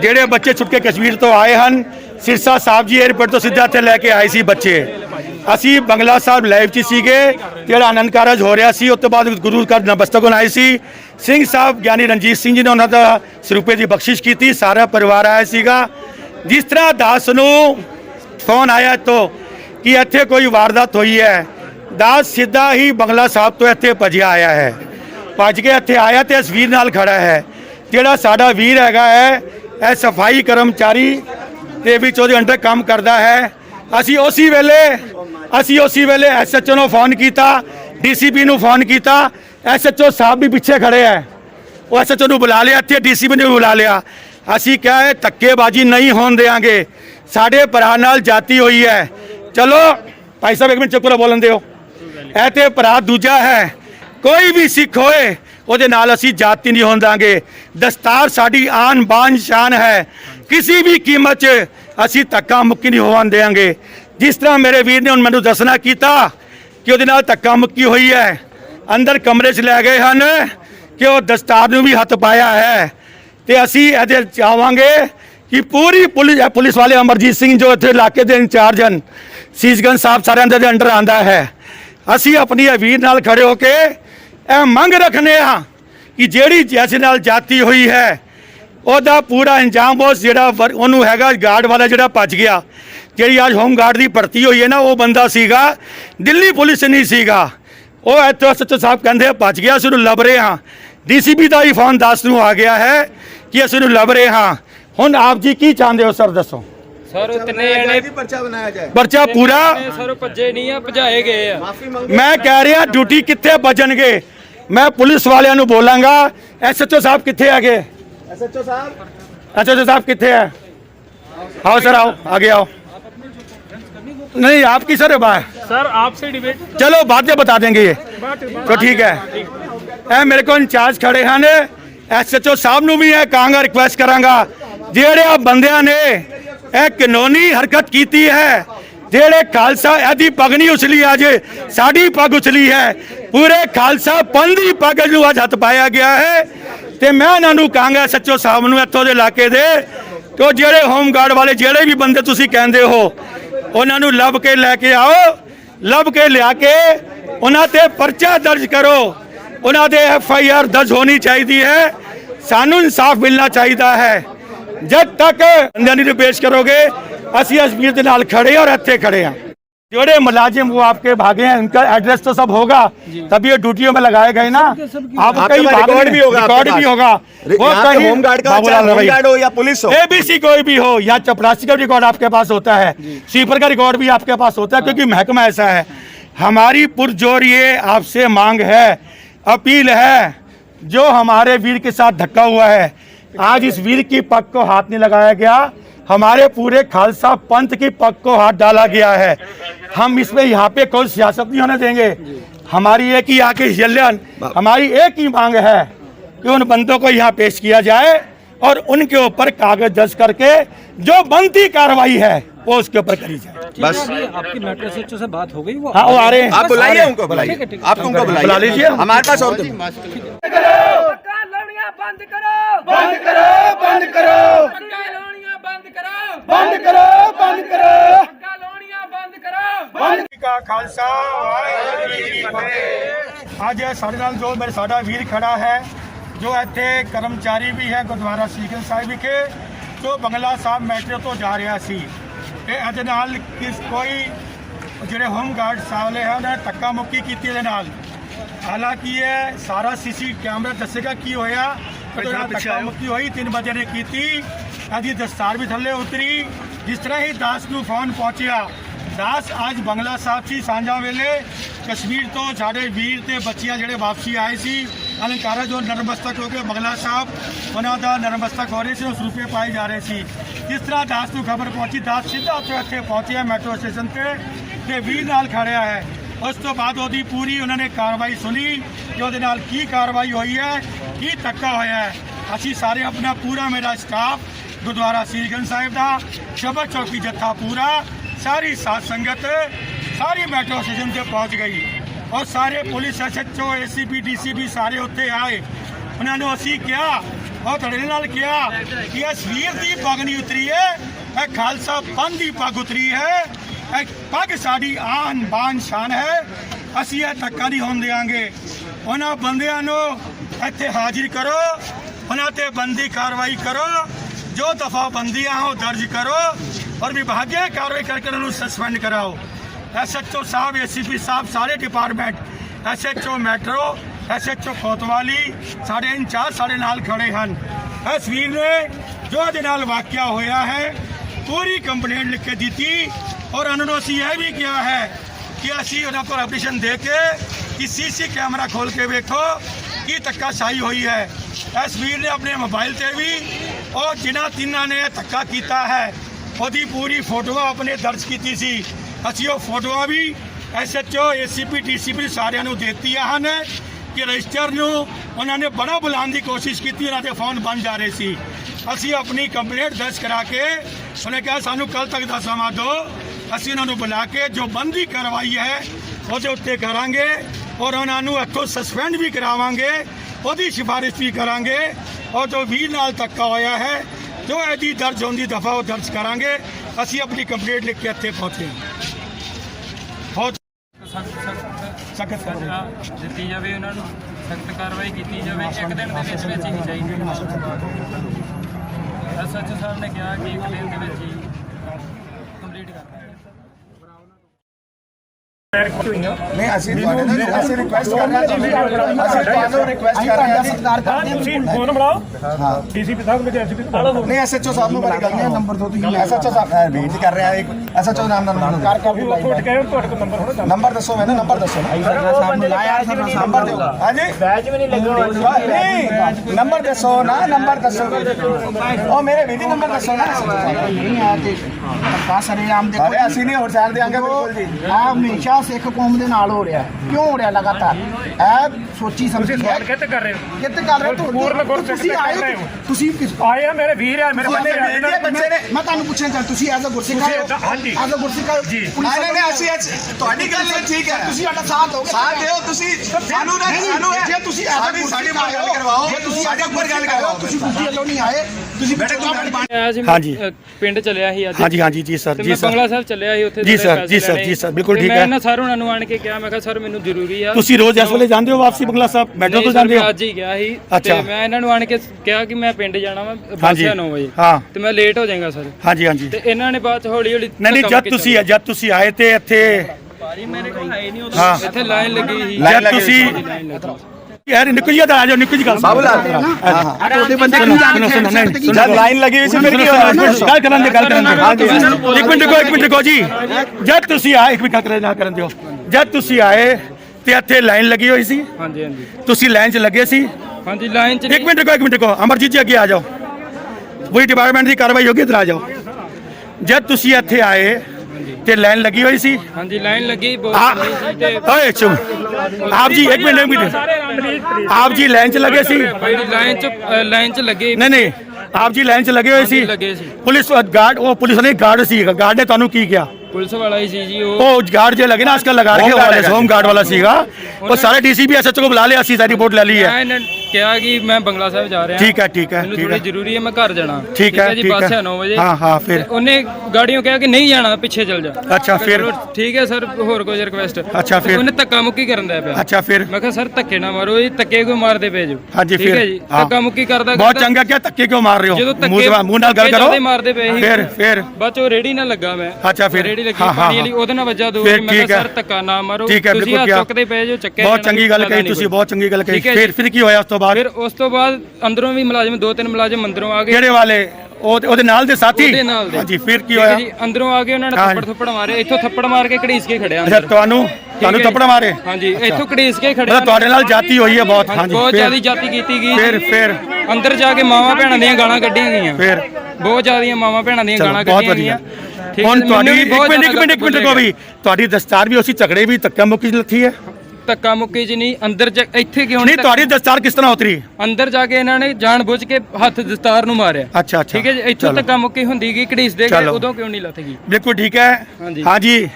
E: ਜਿਹੜੇ ਬੱਚੇ ਛੁੱਟ ਕੇ ਕਸ਼ਮੀਰ ਤੋਂ ਆਏ ਹਨ ਸਿਰਸਾ ਸਾਹਿਬ ਜੀ 에ਅਰਪੋਰਟ ਤੋਂ ਸਿੱਧਾ ਇੱਥੇ ਲੈ ਕੇ ਆਏ ਸੀ ਬੱਚੇ। ਅਸੀਂ ਬੰਗਲਾ ਸਾਹਿਬ ਲਾਈਵ 'ਚ ਸੀਗੇ ਜਿਹੜਾ ਆਨੰਦ ਕਾਰਜ ਹੋ ਰਿਹਾ ਸੀ ਉਸ ਤੋਂ ਬਾਅਦ ਗੁਰੂ ਘਰ ਨਮਸਤਕ ਹੋਣ ਆਏ ਸੀ। ਸਿੰਘ ਸਾਹਿਬ ਗਿਆਨੀ ਰਣਜੀਤ ਸਿੰਘ ਜੀ ਨੇ ਉਹਨਾਂ ਦਾ ਸਰੂਪੇ ਦੀ ਬਖਸ਼ਿਸ਼ ਕੀਤੀ ਸਾਰਾ ਪਰਿਵਾਰ ਆਇਆ ਸੀਗਾ। ਜਿਸ ਤਰ੍ਹਾਂ ਦਾਸ ਨੂੰ ਫੋਨ ਆਇਆ ਤੋਂ ਕਿ ਇੱਥੇ ਕੋਈ ਵਾਰਦਾਤ ਹੋਈ ਹੈ ਦਾਸ ਸਿੱਧਾ ਹੀ ਬੰਗਲਾ ਸਾਹਿਬ ਤੋਂ ਇੱਥੇ ਭੱਜਿਆ ਆਇਆ ਹੈ। ਭੱਜ ਕੇ ਇੱਥੇ ਆਇਆ ਤੇ ਇਸ ਵੀਰ ਨਾਲ ਖੜਾ ਹੈ। ਜਿਹੜਾ ਸਾਡਾ ਵੀਰ ਹੈਗਾ ਹੈ, ਇਹ ਸਫ਼ਾਈ ਕਰਮਚਾਰੀ ਦੇ ਵਿੱਚ ਉਹਦੇ ਅੰਡਰ ਕੰਮ ਕਰਦਾ ਹੈ। ਅਸੀਂ ਉਸੇ ਵੇਲੇ, ਅਸੀਂ ਉਸੇ ਵੇਲੇ ਐਸਐਚਓ ਨੂੰ ਫੋਨ ਕੀਤਾ ਡੀਸੀਪੀ ਨੂੰ ਫੋਨ ਕੀਤਾ। ਐਸਐਚਓ ਸਾਹਿਬ ਵੀ ਪਿੱਛੇ ਖੜੇ ਹੈ। ਉਹ ਐਸਐਚਓ ਨੂੰ ਬੁਲਾ ਲਿਆ, ਇੱਥੇ ਡੀਸੀਪੀ ਨੂੰ ਵੀ ਬੁਲਾ ਲਿਆ। ਅਸੀਂ ਕਿਹਾ ਹੈ ਧੱਕੇਬਾਜ਼ੀ ਨਹੀਂ ਹੋਣ ਦੇਾਂਗੇ ਸਾਡੇ ਭਰਾ ਨਾਲ ਜਾਤੀ ਹੋਈ ਹੈ। ਚਲੋ, ਭਾਈ ਸਾਹਿਬ, ਇੱਕ ਮਿੰਟ ਚੁੱਪ ਕਰੋ, ਬੋਲਣ ਦਿਓ। ਇਹ ਤੇ ਭਰਾ ਦੂਜਾ ਹੈ। ਕੋਈ ਵੀ ਸਿੱਖ ਹੋਏ, ਉਹਦੇ ਨਾਲ ਅਸੀਂ ਜਾਤੀ ਨਹੀਂ ਹੋਣ ਦਾਂਗੇ ਦਸਤਾਰ ਸਾਡੀ ਆਨ ਬਾਨ ਸ਼ਾਨ ਹੈ। ਕਿਸੇ ਵੀ ਕੀਮਤ 'ਚ ਅਸੀਂ ਧੱਕਾ ਮੁੱਕੀ ਨਹੀਂ ਹੋਣ ਦੇਾਂਗੇ ਜਿਸ ਤਰ੍ਹਾਂ ਮੇਰੇ ਵੀਰ ਨੇ ਹੁਣ ਮੈਨੂੰ ਦੱਸਣਾ ਕੀਤਾ ਕਿ ਉਹਦੇ ਨਾਲ ਧੱਕਾ ਮੁੱਕੀ ਹੋਈ ਹੈ। ਅੰਦਰ ਕਮਰੇ 'ਚ ਲੈ ਗਏ ਹਨ ਕਿ ਉਹ ਦਸਤਾਰ ਨੂੰ ਵੀ ਹੱਥ ਪਾਇਆ ਹੈ। ਤੇ ਅਸੀਂ ਇਹਦੇ ਚਾਹਾਂਗੇ ਕਿ ਪੂਰੀ ਪੁਲਿਸ ਪੁਲਿਸ ਵਾਲੇ ਅਮਰਜੀਤ ਸਿੰਘ ਜੋ ਇੱਥੇ ਇਲਾਕੇ ਦੇ ਇੰਚਾਰਜ ਹਨ, ਸੀਸਗੰਜ ਸਾਹਿਬ ਸਾਰਿਆਂ ਦੇ ਅੰਡਰ ਆਂਦਾ ਹੈ। ਅਸੀਂ ਆਪਣੀ ਇਹ ਵੀਰ ਨਾਲ ਖੜੇ ਹੋ ਕੇ ਇਹ ਮੰਗ ਰੱਖਨੇ ਆ ਕਿ ਜਿਹੜੀ ਜੈਸੇ ਨਾਲ ਜਾਤੀ ਹੋਈ ਹੈ, ਉਹਦਾ ਪੂਰਾ ਇੰਜਾਮ ਉਸ ਜਿਹੜਾ ਵਰ- ਉਹਨੂੰ ਹੈਗਾ ਗਾਰਡ ਵਾਲਾ ਜਿਹੜਾ ਭੱਜ ਗਿਆ। ਜਿਹੜੀ ਅੱਜ ਹੋਮਗਾਰਡ ਦੀ ਭਰਤੀ ਹੋਈ ਹੈ ਨਾ, ਉਹ ਬੰਦਾ ਸੀਗਾ, ਦਿੱਲੀ ਪੁਲਿਸ ਨਹੀਂ ਸੀਗਾ। ਉਹ ਇੱਥੋਂ ਸੱਚੋ ਸਾਹਿਬ ਕਹਿੰਦੇ ਭੱਜ ਗਿਆ, ਅਸੀਂ ਉਹਨੂੰ ਲੱਭ ਰਹੇ ਹਾਂ। ਡੀਸੀਪੀ ਦਾ ਹੀ ਫੋਨ ਦੱਸ ਨੂੰ ਆ ਗਿਆ ਹੈ ਕਿ ਅਸੀਂ ਉਹਨੂੰ ਲੱਭ ਰਹੇ ਹਾਂ। ਹੁਣ ਆਪ ਜੀ ਕੀ ਚਾਹੁੰਦੇ ਹੋ, ਸਰ, ਦੱਸੋ?
D: ਸਰ ਉਹ ਤਿੰਨੇ ਜਣੇ
A: ਪਰਚਾ ਬਣਾਇਆ ਜਾਏ
E: ਪਰਚਾ ਪੂਰਾ
D: ਸਰ ਉਹ ਭੱਜੇ ਨਹੀਂ ਆ ਭਜਾਏ ਗਏ ਆ
E: ਮੈਂ ਕਹਿ ਰਿਹਾ ਡਿਊਟੀ ਕਿੱਥੇ ਬਚਣਗੇ ਮੈਂ ਪੁਲਿਸ ਵਾਲਿਆਂ ਨੂੰ ਬੋਲਾਂਗਾ ਐਸਐਚਓ ਸਾਹਿਬ ਕਿੱਥੇ ਹੈਗੇ
A: ਐਸਐਚਓ ਸਾਹਿਬ
E: एसएचओ साहब कितने हैं आओ सर आओ आगे आओ नहीं आपकी सर बात
C: ਸਰ ਆਪਸੇ ਡਿਬੇਟ
E: चलो बाद में बता देंगे ये तो ठीक है ਇਹ ਮੇਰੇ ਕੋਲ ਇੰਚਾਰਜ ਖੜੇ ਹਨ ਐਸਐਚਓ ਸਾਹਿਬ ਨੂੰ ਵੀ ਇਹ ਕਹਾਂਗਾ ਰਿਕੁਐਸਟ ਕਰਾਂਗਾ ਜਿਹੜੇ ਆ ਬੰਦਿਆਂ ਨੇ ਇਹ ਕਾਨੂੰਨੀ ਹਰਕਤ ਕੀਤੀ ਹੈ। ਜਿਹੜੇ ਖਾਲਸਾ, ਇਹਦੀ ਪੱਗ ਨਹੀਂ ਉਛਲੀ ਅੱਜ, ਸਾਡੀ ਪੱਗ ਉਛਲੀ ਹੈ। ਪੂਰੇ ਖਾਲਸਾ ਪੰਥ ਦੀ ਪੱਗ ਨੂੰ ਅੱਜ ਹੱਥ ਪਾਇਆ ਗਿਆ ਹੈ। ਤੇ ਮੈਂ ਇਹਨਾਂ ਨੂੰ ਕਹਾਂਗਾ, ਸੱਚੋ ਸਾਹਿਬ ਨੂੰ ਇੱਥੋਂ ਦੇ ਇਲਾਕੇ ਦੇ, ਕਿ ਉਹ ਜਿਹੜੇ ਹੋਮਗਾਰਡ ਵਾਲੇ, ਜਿਹੜੇ ਵੀ ਬੰਦੇ ਤੁਸੀਂ ਕਹਿੰਦੇ ਹੋ, ਉਹਨਾਂ ਨੂੰ ਲੱਭ ਕੇ ਲੈ ਕੇ ਆਓ, ਲੱਭ ਕੇ ਲਿਆ ਕੇ ਉਹਨਾਂ ਤੇ ਪਰਚਾ ਦਰਜ ਕਰੋ। ਉਹਨਾਂ ਦੇ ਐਫ ਆਈ ਆਰ ਦਰਜ ਹੋਣੀ ਚਾਹੀਦੀ ਹੈ। ਸਾਨੂੰ ਇਨਸਾਫ ਮਿਲਣਾ ਚਾਹੀਦਾ ਹੈ। ਜਦ ਤੱਕ ਬੰਦਿਆਂ ਨੂੰ ਪੇਸ਼ ਕਰੋਗੇ ਅਸੀਂ ਇਸ ਵੀਰ ਦੇ ਨਾਲ ਖੜੇ ਹਾਂ ਔਰ ਇੱਥੇ ਖੜੇ ਹਾਂ जोड़े मुलाजिम वो आपके भागे हैं उनका एड्रेस तो सब होगा तभी ये ड्यूटियों में लगाए गए ना आप
A: आपके
E: कहीं
A: पास
E: भाग
A: रिकॉर्ड
E: रहे-
A: भी होगा आपके
E: रिकॉर्ड भी
A: पास।
E: होगा वो
A: यहाँ पे
E: कहीं
A: होमगार्ड का
E: बाबूलाल
A: चाहे
E: रवैया।
A: होमगार्ड हो या पुलिस हो
E: एबीसी कोई भी हो या चपरासी का रिकॉर्ड आपके पास होता है स्वीपर का रिकॉर्ड भी आपके पास होता है क्योंकि महकमा ऐसा है हमारी पुरजोर ये आपसे मांग है अपील है जो हमारे वीर के साथ धक्का हुआ है आज इस वीर की पग को हाथ नहीं लगाया गया। हमारे पूरे खालसा पंथ की पग को हाथ डाला गया है। हम इसमें यहाँ पे कोई सियासत नहीं होने देंगे। हमारी एक ही आके जलन हमारी एक ही मांग है कि उन बंदों को यहाँ पेश किया जाए और उनके ऊपर कागज़ दर्ज करके जो बनती कार्रवाई है वो उसके ऊपर करी जाए।
A: बस।
D: आपकी मेट्रो सचिव से बात हो गई वो
E: हाँ वो आ रहे हैं।
A: आप बुलाइए उनको बुलाइए। आप उनको
E: बुला लीजिए।
A: हमारे पास और
C: तो- ਬੰਦ ਕਰੋ। ਬੰਦ ਕਰੋ ਬੰਦ ਕਰੋ। ਲਾਉਣੀਆਂ ਬੰਦ ਕਰੋ। ਬੰਦ ਕਰੋ ਬੰਦ ਕਰੋ। ਪੱਕਾ ਲਾਉਣੀਆਂ ਬੰਦ ਕਰੋ।
E: ਕਾ ਖਾਲਸਾ ਵਾਹਿਗੁਰੂ ਜੀ ਕੀ ਫਤਿਹ। ਅੱਜ ਸਾਡੇ ਨਾਲ ਜੋ ਮੇਰੇ ਸਾਡਾ ਵੀਰ ਖੜਾ ਹੈ ਜੋ ਇੱਥੇ ਕਰਮਚਾਰੀ ਵੀ ਹੈ ਗੁਰਦੁਆਰਾ ਸੀਗਨ ਸਾਹਿਬ ਵਿਖੇ ਜੋ ਬੰਗਲਾ ਸਾਹਿਬ ਮੈਟਰੋ ਤੋਂ ਜਾ ਰਿਹਾ ਸੀ। ਇਹ ਇਹਦੇ ਨਾਲ ਕਿਸ ਕੋਈ ਜਿਹੜੇ ਹੋਮ ਗਾਰਡ ਸਾਹਲੇ ਹਨ ਉਹਨਾਂ ਨੇ ਧੱਕਾ ਮੁੱਕੀ ਕੀਤੀ ਇਹਦੇ ਨਾਲ। ਹਾਲਾਂਕਿ ਇਹ ਸਾਰਾ ਸੀਸੀ ਕੈਮਰਾ ਦੱਸੇਗਾ ਕੀ ਹੋਇਆ। ਧੱਕਾ ਮੁੱਕੀ ਹੋਈ 3 ਵਜੇ ਨੇ ਕੀਤੀ। ਇਹਦੀ ਦਸਤਾਰ ਵੀ ਥੱਲੇ ਉਤਰੀ। ਜਿਸ ਤਰ੍ਹਾਂ ਹੀ ਦਾਸ ਨੂੰ ਫੋਨ ਪਹੁੰਚਿਆ। ਦਾਸ ਅੱਜ ਬੰਗਲਾ ਸਾਹਿਬ ਸੀ ਸਾਂਝਾ ਵੇਲੇ। ਕਸ਼ਮੀਰ ਤੋਂ ਸਾਡੇ ਵੀਰ ਤੇ ਬੱਚੀਆਂ ਜਿਹੜੇ ਵਾਪਸੀ ਆਏ ਸੀ ਅਲੰਕਾਰਾ ਜੋ ਨਰਮਸਤਕ ਹੋ ਕੇ ਬੰਗਲਾ ਸਾਹਿਬ ਉਹਨਾਂ ਦਾ ਨਰਮਸਤਕ ਹੋ ਰਹੇ ਸੀ ਉਸ ਰੁਪਏ ਪਾਏ ਜਾ ਰਹੇ ਸੀ। ਜਿਸ ਤਰ੍ਹਾਂ ਦਾਸ ਨੂੰ ਖਬਰ ਪਹੁੰਚੀ ਦਾਸ ਸਿੱਧਾ ਉੱਥੇ ਪਹੁੰਚਿਆ ਮੈਟਰੋ ਸਟੇਸ਼ਨ ਤੇ ਤੇ ਵੀਰ ਨਾਲ ਖੜਿਆ ਹੈ। ਉਸ ਤੋਂ ਬਾਅਦ ਉਹਦੀ ਪੂਰੀ ਉਹਨਾਂ ਨੇ ਕਾਰਵਾਈ ਸੁਣੀ ਕਿ ਉਹਦੇ ਨਾਲ ਕੀ ਕਾਰਵਾਈ ਹੋਈ ਹੈ, ਕੀ ਧੱਕਾ ਹੋਇਆ ਹੈ। ਅਸੀਂ ਸਾਰੇ ਆਪਣਾ ਪੂਰਾ ਮੇਰਾ ਸਟਾਫ ਗੁਰਦੁਆਰਾ ਸ੍ਰੀਗੰਜ ਸਾਹਿਬ ਦਾ ਸ਼ਬਦ ਚੌਕੀ ਜੱਥਾ ਪੂਰਾ, ਸਾਰੀ ਸਾਧ ਸੰਗਤ, ਸਾਰੀ ਮੈਟਰੋ ਸਟੇਸ਼ਨ ਤੇ ਪਹੁੰਚ ਗਈ। ਔਰ ਸਾਰੇ ਪੁਲਿਸ ਐਸਐਚਓ, ਏਸੀਪੀ, ਡੀਸੀਪੀ ਸਾਰੇ ਉੱਥੇ ਆਏ। ਉਹਨਾਂ ਨੂੰ ਅਸੀਂ ਕਿਹਾ ਔਰ ਤੁਹਾਡੇ ਨਾਲ ਕਿਹਾ ਕਿ ਇਸ ਵੀਰ ਦੀ ਪੱਗ ਨਹੀਂ ਉਤਰੀ ਹੈ, ਇਹ ਖਾਲਸਾ ਪੰਥ ਦੀ ਪੱਗ ਉਤਰੀ ਹੈ। ਪੱਗ ਸਾਡੀ ਆਨ ਬਾਨ ਸ਼ਾਨ ਹੈ। ਅਸੀਂ ਇਹ ਧੱਕਾ ਨਹੀਂ ਹੋਣ ਦੇਵਾਂਗੇ ਉਹਨਾਂ ਬੰਦਿਆਂ ਨੂੰ ਇੱਥੇ ਹਾਜ਼ਰ ਕਰੋ। ਉਹਨਾਂ ਤੇ ਬੰਦੀ ਕਾਰਵਾਈ ਕਰੋ। ਜੋ ਦਫਾ ਬੰਦੀਆਂ ਹੋ ਦਰਜ ਕਰੋ ਔਰ ਵਿਭਾਗੀय ਕਾਰਵਾਈ ਕਰਕੇ ਉਹਨਾਂ ਨੂੰ ਸਸਪੈਂਡ ਕਰਾਓ। ਐਸਐਚਓ ਸਾਹਿਬ ਏਸੀਪੀ ਸਾਹਿਬ, ਸਾਰੇ ਡਿਪਾਰਟਮੈਂਟ ਐਸਐਚਓ ਮੈਟਰੋ ਐਸਐਚਓ ਕੋਤਵਾਲੀ, ਸਾਡੇ ਇੰਚਾਰਜ ਸਾਡੇ ਨਾਲ ਖੜੇ ਹਨ। ਇਸ ਵੀਰ ਨੇ ਜੋ ਇਹਦੇ ਨਾਲ ਵਾਕਿਆ ਹੋਇਆ ਹੈ, ਪੂਰੀ ਕੰਪਲੇਂਟ ਲਿਖ ਕੇ ਦਿੱਤੀ। ਔਰ ਉਹਨਾਂ ਨੂੰ ਅਸੀਂ ਇਹ ਵੀ ਕਿਹਾ ਹੈ ਕਿ ਅਸੀਂ ਉਹਨਾਂ ਕੋਲ ਐਪਲੀਕੇਸ਼ਨ ਦੇ ਕੇ ਕਿ ਸੀਸੀ ਕੈਮਰਾ ਖੋਲ ਕੇ ਵੇਖੋ ਕੀ ਧੱਕਾਸ਼ਾਹੀ ਹੋਈ ਹੈ। ਇਸ ਵੀਰ ਨੇ ਆਪਣੇ ਮੋਬਾਈਲ ਤੇ ਵੀ ਉਹ ਜਿਨ੍ਹਾਂ ਤਿੰਨਾਂ ਨੇ ਧੱਕਾ ਕੀਤਾ ਹੈ, ਉਹਦੀ ਪੂਰੀ ਫੋਟੋਆਂ ਆਪਣੇ ਦਰਜ ਕੀਤੀ ਸੀ। ਅਸੀਂ ਉਹ ਫੋਟੋਆਂ ਵੀ ਐਸਐਚਓ ਏਸੀਪੀ ਡੀਸੀਪੀ ਸਾਰਿਆਂ ਨੂੰ ਦਿੱਤੀਆਂ ਹਨ ਕਿ ਰਜਿਸਟਰ ਨੂੰ ਉਹਨਾਂ ਨੇ ਬੜਾ ਬੁਲਾਉਣ ਦੀ ਕੋਸ਼ਿਸ਼ ਕੀਤੀ, ਉਹਨਾਂ ਦੇ ਫੋਨ ਬੰਦ ਜਾ ਰਹੇ ਸੀ। ਅਸੀਂ ਆਪਣੀ ਕੰਪਲੇਂਟ ਦਰਜ ਕਰਾ ਕੇ ਉਹਨੇ ਕਿਹਾ, ਸਾਨੂੰ ਕੱਲ ਤੱਕ ਦਾ ਸਮਾਂ ਦਿਓ ਅਸੀਂ ਉਹਨਾਂ ਨੂੰ ਬੁਲਾ ਕੇ ਜੋ ਬੰਦੀ ਕਾਰਵਾਈ ਹੈ ਉਹਦੇ ਉੱਤੇ ਕਰਾਂਗੇ ਔਰ ਉਹਨਾਂ ਨੂੰ ਇੱਥੋਂ ਸਸਪੈਂਡ ਵੀ ਕਰਾਵਾਂਗੇ ਉਹਦੀ ਸਿਫਾਰਿਸ਼ ਵੀ ਕਰਾਂਗੇ ਔਰ ਜੋ ਵੀਰ ਨਾਲ ਧੱਕਾ ਹੋਇਆ ਹੈ ਜੋ ਇਹਦੀ ਦਰਜ ਹੋਣ ਦੀ ਦਫਾ ਉਹ ਦਰਜ ਕਰਾਂਗੇ ਅਸੀਂ ਆਪਣੀ ਕੰਪਲੇਂਟ ਲਿਖ ਕੇ ਇੱਥੇ ਪਹੁੰਚੇ ਬਹੁਤ ਸਖਤ
D: ਦਿੱਤੀ ਜਾਵੇ ਉਹਨਾਂ ਨੂੰ ਸਖਤ ਕਾਰਵਾਈ ਕੀਤੀ ਜਾਵੇ ਇੱਕ ਦਿਨ ਦੇ ਵਿੱਚ ਵਿੱਚ ਹੀ ਚਾਹੀਦੀ ਐਸਐਚਓ ਸਾਹਿਬ ਨੇ ਕਿਹਾ ਕਿ ਇੱਕ ਦਿਨ ਦੇ ਵਿੱਚ ਹੀ ਕੰਪਲੀਟ ਕਰ
A: ਨਹੀਂ ਅਸੀਂ ਤੁਹਾਡੇ ਨਾਲ ਅਸੀਂ ਰਿਕੁਐਸਟ ਕਰ ਰਹੇ ਹਾਂ ਜੀ ਅਸੀਂ ਤੁਹਾਨੂੰ ਰਿਕੁਐਸਟ ਕਰ ਰਹੇ ਹਾਂ। ਜੀ
B: ਸਤਿਕਾਰ ਕਰਦੇ ਹਾਂ
F: ਤੁਸੀਂ ਫੋਨ ਮਿਲਾਓ ਡੀਸੀਪੀ ਸਾਹਿਬ ਨੂੰ ਐਸਪੀ ਸਾਹਿਬ
A: ਨਹੀਂ ਐਸਐਚਓ ਸਾਹਿਬ ਨੂੰ ਮੇਰੀ ਗੱਲ ਨਹੀਂ ਨੰਬਰ ਦੋ ਤੁਸੀਂ। ਐਸਐਚਓ ਸਾਹਿਬ ਬੇਨਤੀ ਕਰ ਰਿਹਾ ਇੱਕ ਐਸਐਚਓ ਨਾਮ ਦਾ ਨੰਬਰ
B: ਕਰ ਕਾਫੀ ਲਾਈ
F: ਉੱਠ ਕੇ ਤੁਹਾਡੇ ਕੋਲ ਨੰਬਰ ਹੋਣਾ
A: ਨੰਬਰ ਦੱਸੋ ਮੈਨੂੰ ਨੰਬਰ ਦੱਸੋ। ਨਾ
B: ਸਾਹਿਬ ਨੇ ਲਾਇਆ ਸਰਨਾ ਸਾਹਿਬ
A: ਨੰਬਰ ਦਿਓ। ਹਾਂਜੀ। ਬੈਚ ਵੀ ਨਹੀਂ ਲੱਗਾ ਨਹੀਂ ਨੰਬਰ ਦੱਸੋ ਨਾ ਨੰਬਰ ਦੱਸੋ। ਉਹ ਮੇਰੇ ਵੀਦੀ ਨੰਬਰ ਦੱਸੋ ਨਾ।
B: ਨਹੀਂ ਆਇਆ ਤੇ ਧੱਕਾ ਸਰੇਆਮ ਦੇਖੋ
A: ਅਰੇ ਅਸੀਂ ਨਹੀਂ ਹੋਰ ਸਾਈਡ ਦੇਾਂਗੇ ਬਿਲਕੁਲ ਜੀ।
B: ਇਹ ਹਮੇਸ਼ਾ ਸਿੱਖ ਕੌਮ ਦੇ ਨਾਲ ਹੋ ਰਿਹਾ ਕਿਉਂ ਹੋ ਰਿਹਾ ਲਗਾਤਾਰ? ਇਹ ਸੋਚੀ ਸਮਝੀ ਹੈ।
F: ਸਵਾਲ ਕਿੱਥੇ ਕਰ ਰਹੇ ਹੋ?
B: ਕਿੱਥੇ ਕਰ ਰਹੇ ਹੋ?
F: ਪੂਰਨ ਗੁਰਸਿੱਖ
B: ਤੁਸੀਂ
F: ਤੇ
B: ਆਏ
F: ਕਰ ਰਹੇ
B: ਹੋ।
F: ਹੋ।
B: ਤੁਸੀਂ ਕਿਸ
F: ਆਏ ਆ ਮੇਰੇ ਵੀਰ ਆ ਮੇਰੇ ਬੱਚੇ ਆ।
A: ਦੇ ਬੱਚੇ ਨੇ
B: ਮੈਂ ਤੁਹਾਨੂੰ ਪੁੱਛਣਾ ਚਾਹੁੰਦਾ ਤੁਸੀਂ ਐਜ਼ ਅ ਗੁਰਸਿੱਖ ਆਏ ਹੋ?
F: ਤੁਸੀਂ ਹਾਂਜੀ।
B: ਐਜ਼ ਅ ਗੁਰਸਿੱਖ ਆਏ ਹੋ?
F: ਜੀ।
B: ਪੁਲਿਸ
A: ਨਹੀਂ ਨਹੀਂ ਅਸੀਂ ਅੱਜ ਤੁਹਾਡੀ ਗੱਲ ਤਾਂ ਠੀਕ ਹੈ।
B: ਤੁਸੀਂ ਸਾਡਾ ਸਾਥ ਦੋਗੇ
A: ਸਾਥ ਦਿਓ ਤੁਸੀਂ ਸਾਨੂੰ ਨਾ
B: ਨਹੀਂ,
A: ਸਾਨੂੰ ਹੈ
B: ਜੇ ਤੁਸੀਂ ਐਜ਼ ਅ
A: ਸਾਡੀ
B: ਗੁਰਸਿੱਖ
A: ਸਾਡੇ ਨਾਲ
B: ਆਏ
A: ਗੱਲ
B: ਹੋ,
A: ਕਰਵਾਓ।
B: ਜੇ ਤੁਸੀਂ
A: ਸਾਡੇ ਉੱਪਰ ਗੱਲ
B: ਹੋ,
A: ਕਰਵਾਓ।
B: ਤੁਸੀਂ ਦੂਜੀ ਵੱਲੋਂ ਨਹੀਂ ਆਏ। ਤੁਸੀਂ
A: ਬਣ
D: ਆਇਆ ਸੀ
E: ਹਾਂਜੀ।
D: ਅ, ਪਿੰਡ ਚੱਲਿਆ ਸੀ ਅੱਜ।
E: ਹਾਂਜੀ ਹਾਂਜੀ ਜੀ ਸਰ
D: ਤੇ
E: ਜੀ
D: ਮੈਂ
E: ਸਰ।
D: ਬੰਗਲਾ ਸਾਹਿਬ ਚੱਲਿਆ ਸੀ ਉੱਥੇ
E: ਜੀ
D: ਥੋੜ੍ਹੇ
E: ਸਰ,
D: ਪੈਸੇ
E: ਜੀ ਸਰ,
D: ਲੈਣੇ।
E: ਜੀ ਸਰ, ਬਿਲਕੁਲ
D: ਤੇ
E: ਠੀਕ
D: ਮੈਂ
E: ਹੈ।
D: ਇਹਨਾਂ ਸਰ ਉਹਨਾਂ ਨੂੰ ਆਣ ਕੇ ਕਿਹਾ ਮੈਂ ਕਿਹਾ ਸਰ ਮੈਨੂੰ ਜ਼ਰੂਰੀ ਆ।
E: ਤੁਸੀਂ ਰੋਜ਼ ਇਸ ਵੇਲੇ ਜਾਂਦੇ ਹੋ ਵਾਪਸੀ ਬੰਗਲਾ ਸਾਹਿਬ? ਮੈਟਰੋ
D: ਨਹੀਂ
E: ਤੋਂ
D: ਸਰ,
E: ਜਾਂਦੇ
D: ਮੈਂ
E: ਹੋ?
D: ਅੱਜ ਹੀ ਗਿਆ ਸੀ।
E: ਅੱਛਾ।
D: ਤੇ ਮੈਂ ਇਹਨਾਂ ਨੂੰ ਆਣ ਕੇ ਕਿਹਾ ਕਿ ਮੈਂ ਪਿੰਡ ਜਾਣਾ ਵਾ
E: ਹਾਂਜੀ।
D: ਆ 9 ਵਜੇ।
E: ਹਾਂ।
D: ਤੇ ਮੈਂ ਲੇਟ ਹੋ ਜਾਏਗਾ ਸਰ।
E: ਹਾਂਜੀ ਹਾਂਜੀ।
D: ਤੇ ਇਹਨਾਂ ਨੇ ਬਾਅਦ ਚ ਹੌਲੀ ਹੌਲੀ
E: ਨਹੀਂ ਨਹੀਂ
D: ਧੱਕਾ
E: ਜਦ
D: ਮੁੱਕੀ
E: ਤੁਸੀਂ। ਜਦ ਤੁਸੀਂ ਆਏ ਤੇ ਇੱਥੇ
D: ਭਾਜੀ ਮੇਰੇ ਕੋਲ ਹੈ ਨਹੀਂ
E: ਹਾਂ।
D: ਇੱਥੇ ਲਾਈਨ ਲੱਗੀ ਸੀ।
E: ਜਦ ਤੁਸੀਂ ਯਾਰ ਨਿਕਲ ਜੀ ਆ ਜਾਓ ਨਿਕਲ ਜੀ ਗੱਲ ਬਾਬੂ
B: ਬੰਦੇ
E: ਸੁਣੋ ਸੁਣੋ ਸੁਣੋ ਨਹੀਂ ਸੁਣੋ
A: ਜਦ ਲਾਈਨ ਲੱਗੀ ਹੋਈ ਸੀ ਫਿਰ ਕੀ ਹੋਇਆ
E: ਗੱਲ ਕਰਨ ਦੇ ਗੱਲ ਕਰਨ ਦੇ ਇੱਕ ਮਿੰਟ ਰੁਕੋ ਇੱਕ ਮਿੰਟ ਰੁਕੋ ਜੀ। ਜਦ ਤੁਸੀਂ ਆਏ ਇੱਕ ਮਿੰਟ ਗੱਲ ਨਾ ਕਰਨ ਦਿਓ। ਜਦ ਤੁਸੀਂ ਆਏ ਤੇ ਇੱਥੇ ਲਾਈਨ ਲੱਗੀ ਹੋਈ ਸੀ?
D: ਹਾਂਜੀ ਹਾਂਜੀ।
E: ਤੁਸੀਂ ਲਾਈਨ 'ਚ ਲੱਗੇ ਸੀ?
D: ਹਾਂਜੀ ਲਾਈਨ ਚ
E: ਇੱਕ ਮਿੰਟ ਰੁਕੋ ਇੱਕ ਮਿੰਟ ਰੁਕੋ। ਅਮਰਜੀਤ ਜੀ ਅੱਗੇ ਆ ਜਾਓ। ਪੂਰੀ ਡਿਪਾਰਟਮੈਂਟ ਦੀ ਕਾਰਵਾਈ ਹੋਗੀ ਇਧਰ ਆ ਜਾਓ। ਜਦ ਤੁਸੀਂ ਇੱਥੇ ਆਏ ਤੇ ਲਾਈਨ ਲੱਗੀ ਹੋਈ ਸੀ?
D: ਹਾਂਜੀ ਲਾਈਨ ਲੱਗੀ
E: ਓਏ ਆਪ ਜੀ ਲਾਈਨ 'ਚ ਲੱਗੇ ਸੀ?
D: ਲਾਈਨ 'ਚ ਲਾਈਨ 'ਚ ਲੱਗੇ।
E: ਨਹੀਂ ਨਹੀਂ। ਆਪ ਜੀ ਲਾਈਨ 'ਚ ਲੱਗੇ ਹੋਏ ਸੀ? ਪੁਲਿਸ ਗਾਰਡ ਉਹ ਪੁਲਿਸ ਨੇ ਗਾਰਡ ਸੀ। ਗਾਰਡ ਨੇ ਤੁਹਾਨੂੰ ਕੀ ਕਿਹਾ?
D: ਪੁਲਿਸ ਵਾਲਾ ਹੀ ਸੀ ਜੀ ਉਹ।
E: ਉਹ ਗਾਰਡ ਜੇ ਲੱਗੇ ਨਾ ਅੱਜ ਕੱਲ ਲਗਾ ਕੇ ਹੋਮ ਗਾਰਡ ਵਾਲਾ ਸੀਗਾ। ਉਹ ਸਾਰੇ ਡੀਸੀਪੀ ਐਸਐਚਓ ਕੋ ਬੁਲਾ ਲਿਆ ਸੀ ਸਾਰੀ ਰਿਪੋਰਟ ਲੈ ਲਈ ਹੈ।
D: ਕਿਹਾ ਕਿ ਮੈਂ ਬੰਗਲਾ ਸਾਹਿਬ ਜਾ ਰਿਹਾ।
E: ਠੀਕ ਹੈ ਠੀਕ ਹੈ
D: ਮੈਨੂੰ
E: ਠੀਕ
D: ਥੋੜੀ
E: ਹੈ।
D: ਜ਼ਰੂਰੀ ਹੈ ਮੈਂ ਘਰ ਜਾਣਾ।
E: ਠੀਕ ਹੈ
D: ਜੀ
E: ਠੀਕ
D: ਬੱਸ
E: ਹੈ।
D: ਹੈ 9 ਵਜੇ।
E: ਹਾਂ ਹਾਂ ਫਿਰ।
D: ਤੇ ਉਹਨੇ ਗਾੜੀਆਂ ਕਿਹਾ ਕਿ ਨਹੀਂ ਜਾਣਾ ਪਿੱਛੇ ਚੱਲ ਜਾ।
E: ਅੱਛਾ ਫਿਰ?
D: ਚਲੋ ਠੀਕ ਹੈ ਸਰ ਹੋਰ ਕੋਈ ਰਿਕਵੈਸਟ
E: ਅੱਛਾ, ਫਿਰ?
D: ਉਹਨੇ ਧੱਕਾ ਮੁੱਕੀ ਕਰਨ ਦਾ ਪਿਆ।
E: ਅੱਛਾ ਫਿਰ?
D: ਮੈਂ ਕਿਹਾ ਸਰ ਧੱਕੇ ਨਾ ਮਾਰੋ ਇਹ ਧੱਕੇ ਕਿਉਂ ਮਾਰਦੇ ਪਏ ਜੋ?
E: ਹਾਂਜੀ
D: ਠੀਕ
E: ਫਿਰ।
D: ਜੀ
E: ਹਾਂ।
D: ਧੱਕਾ ਮੁੱਕੀ ਕਰਦਾ
E: ਬਹੁਤ
D: ਕਰਦਾ-
E: ਚੰਗਾ ਕਿਹਾ ਧੱਕੇ ਕਿਉਂ ਮਾਰ ਰਹੇ ਹੋ?
D: ਧੱਕੇ
E: ਮੂੰਹ ਜਵਾ- ਮੂੰਹ ਨਾਲ ਗੱਲ
D: ਧੱਕੇ
E: ਕਰੋ।
D: ਜ਼ਿਆਦੇ ਮਾਰਦੇ ਪਏ ਸੀ।
E: ਫਿਰ ਫਿਰ।
D: ਬਾਅਦ ਚੋਂ ਰੇੜੀ ਨਾਲ ਲੱਗਾ ਮੈਂ।
E: ਅੱਛਾ, ਫਿਰ?
D: ਰੇੜੀ ਲੱਗੀ
E: ਹਾਂ, ਹਾਂ,
D: ਪਾਣੀ ਵਾਲੀ
E: ਹਾਂ।
D: ਉਹਦੇ ਨਾਲ ਵੱਜਾ ਦੋ
E: ਫਿਰ
D: ਮੈਂ
E: ਠੀਕ
D: ਕਿਹਾ
E: ਹੈ।
D: ਸਰ ਧੱਕਾ ਨਾ ਮਾਰੋ।
E: ਠੀਕ ਹੈ
D: ਤੁਸੀਂ
E: ਬਿਲਕੁਲ
D: ਹੱਥ
E: ਕਿਹਾ।
D: ਚੁੱਕਦੇ ਪਏ ਜੋ ਚੱਕਿਆ
E: ਬਹੁਤ
D: ਜਾਣਾ,
E: ਚੰਗੀ ਗੱਲ
D: ਪਤਾ
E: ਕਹੀ
D: ਨਹੀਂ
E: ਤੁਸੀਂ
D: ਕੋਈ।
E: ਬਹੁਤ ਚੰਗੀ ਗੱਲ ਕਹੀ।
D: ਠੀਕ ਹੈ
E: ਫਿਰ
D: ਜੀ।
E: ਫਿਰ ਕੀ ਹੋਇਆ ਉਸ ਤੋਂ ਬਾਅਦ?
D: ਫਿਰ ਉਸ ਤੋਂ ਬਾਅਦ ਅੰਦਰੋਂ ਵੀ ਮੁਲਾਜ਼ਮ ਦੋ ਤਿੰਨ ਮੁਲਾਜ਼ਮ ਅੰਦਰੋਂ ਆ ਗਏ।
E: ਕਿਹੜੇ ਵਾਲੇ? ਉਹ ਉਹਦੇ ਨਾਲ ਦੇ ਸਾਥੀ?
D: ਉਹਦੇ ਨਾਲ ਦੇ।
E: ਹਾਂਜੀ ਫਿਰ ਕੀ
D: ਠੀਕ ਹੈ
E: ਹੋਇਆ?
D: ਜੀ ਅੰਦਰੋਂ ਆ ਕੇ ਉਹਨਾਂ ਨੇ। ਥੱਪੜ ਥੱਪੜ ਮਾਰੇ। ਇੱਥੋਂ ਥੱਪੜ ਮਾਰ ਕੇ ਘੜੀਸ ਕੇ ਖੜਿਆ
E: ਅੱਛਾ
D: ਅੰਦਰ।
E: ਤੁਹਾਨੂੰ? ਤੁਹਾਨੂੰ ਥੱਪੜ ਮਾਰੇ?
D: ਹਾਂਜੀ ਇੱਥੋਂ ਘੜੀਸ ਕੇ ਖੜਿਆ
E: ਮਤਲਬ ਤੁਹਾਡੇ ਨਾਲ ਜਾਤੀ ਹੋਈ ਹੈ ਬਹੁਤ।
D: ਹਾਂਜੀ,
E: ਹਾਂਜੀ
D: ਬਹੁਤ
E: ਫਿਰ-
D: ਜ਼ਿਆਦਾ ਜਾਤੀ ਕੀਤੀ ਗਈ।
E: ਫਿਰ ਫਿਰ।
D: ਅੰਦਰ ਜਾ ਕੇ ਮਾਵਾਂ ਭੈਣਾਂ ਦੀਆਂ ਗਾਲਾਂ ਕੱਢੀਆਂ ਗਈਆਂ।
E: ਫਿਰ।
D: ਬਹੁਤ ਜ਼ਿਆਦੀਆਂ ਮਾਵਾਂ ਭੈਣਾਂ ਦੀਆਂ
E: ਚਲੋ
D: ਗਾਲਾਂ
E: ਬਹੁਤ
D: ਕੱਢੀਆਂ
E: ਵਧੀਆ।
D: ਗਈਆਂ। ਠੀਕ
E: ਹੁਣ
D: ਹੈ,
E: ਤੁਹਾਡੀ
D: ਮੈਨੂੰ ਵੀ
E: ਇੱਕ
D: ਬਹੁਤ
E: ਮਿੰਟ ਇੱਕ
D: ਜ਼ਿਆਦਾ
E: ਮਿੰਟ ਇੱਕ ਮਿੰਟ ਵੀ। ਤੁਹਾਡੀ ਦਸਤਾਰ ਵੀ ਉਸੇ ਝਗੜੇ ਵੀ ਧੱਕਾ ਮੁੱਕੀ ਲੱਥੀ ਹੈ।
D: ਧੱਕਾ ਮੁੱਕੀ ਚ ਨਹੀਂ ਅੰਦਰ ਜਾ- ਇੱਥੇ ਕਿਉਂ
E: ਨਹੀਂ ਤੁਹਾਡੀ ਦਸਤਾਰ ਕਿਸ ਤਰ੍ਹਾਂ ਉਤਰੀ?
D: ਅੰਦਰ ਜਾ ਕੇ ਇਹਨਾਂ ਨੇ ਜਾਣ ਬੁੱਝ ਕੇ ਹੱਥ ਦਸਤਾਰ ਨੂੰ ਮਾਰਿਆ।
E: ਅੱਛਾ ਅੱਛਾ।
D: ਠੀਕ ਹੈ ਜੀ ਇੱਥੋਂ
E: ਚਲੋ।
D: ਧੱਕਾ ਮੁੱਕੀ ਹੁੰਦੀ ਗਈ ਘੜੀਸ ਦੇ ਗਏ
E: ਚਲੋ।
D: ਉਦੋਂ ਕਿਉਂ ਨਹੀਂ ਲੱਥ ਗਈ?
E: ਬਿਲਕੁਲ ਠੀਕ ਹੈ।
D: ਹਾਂਜੀ।
E: ਹਾਂਜੀ।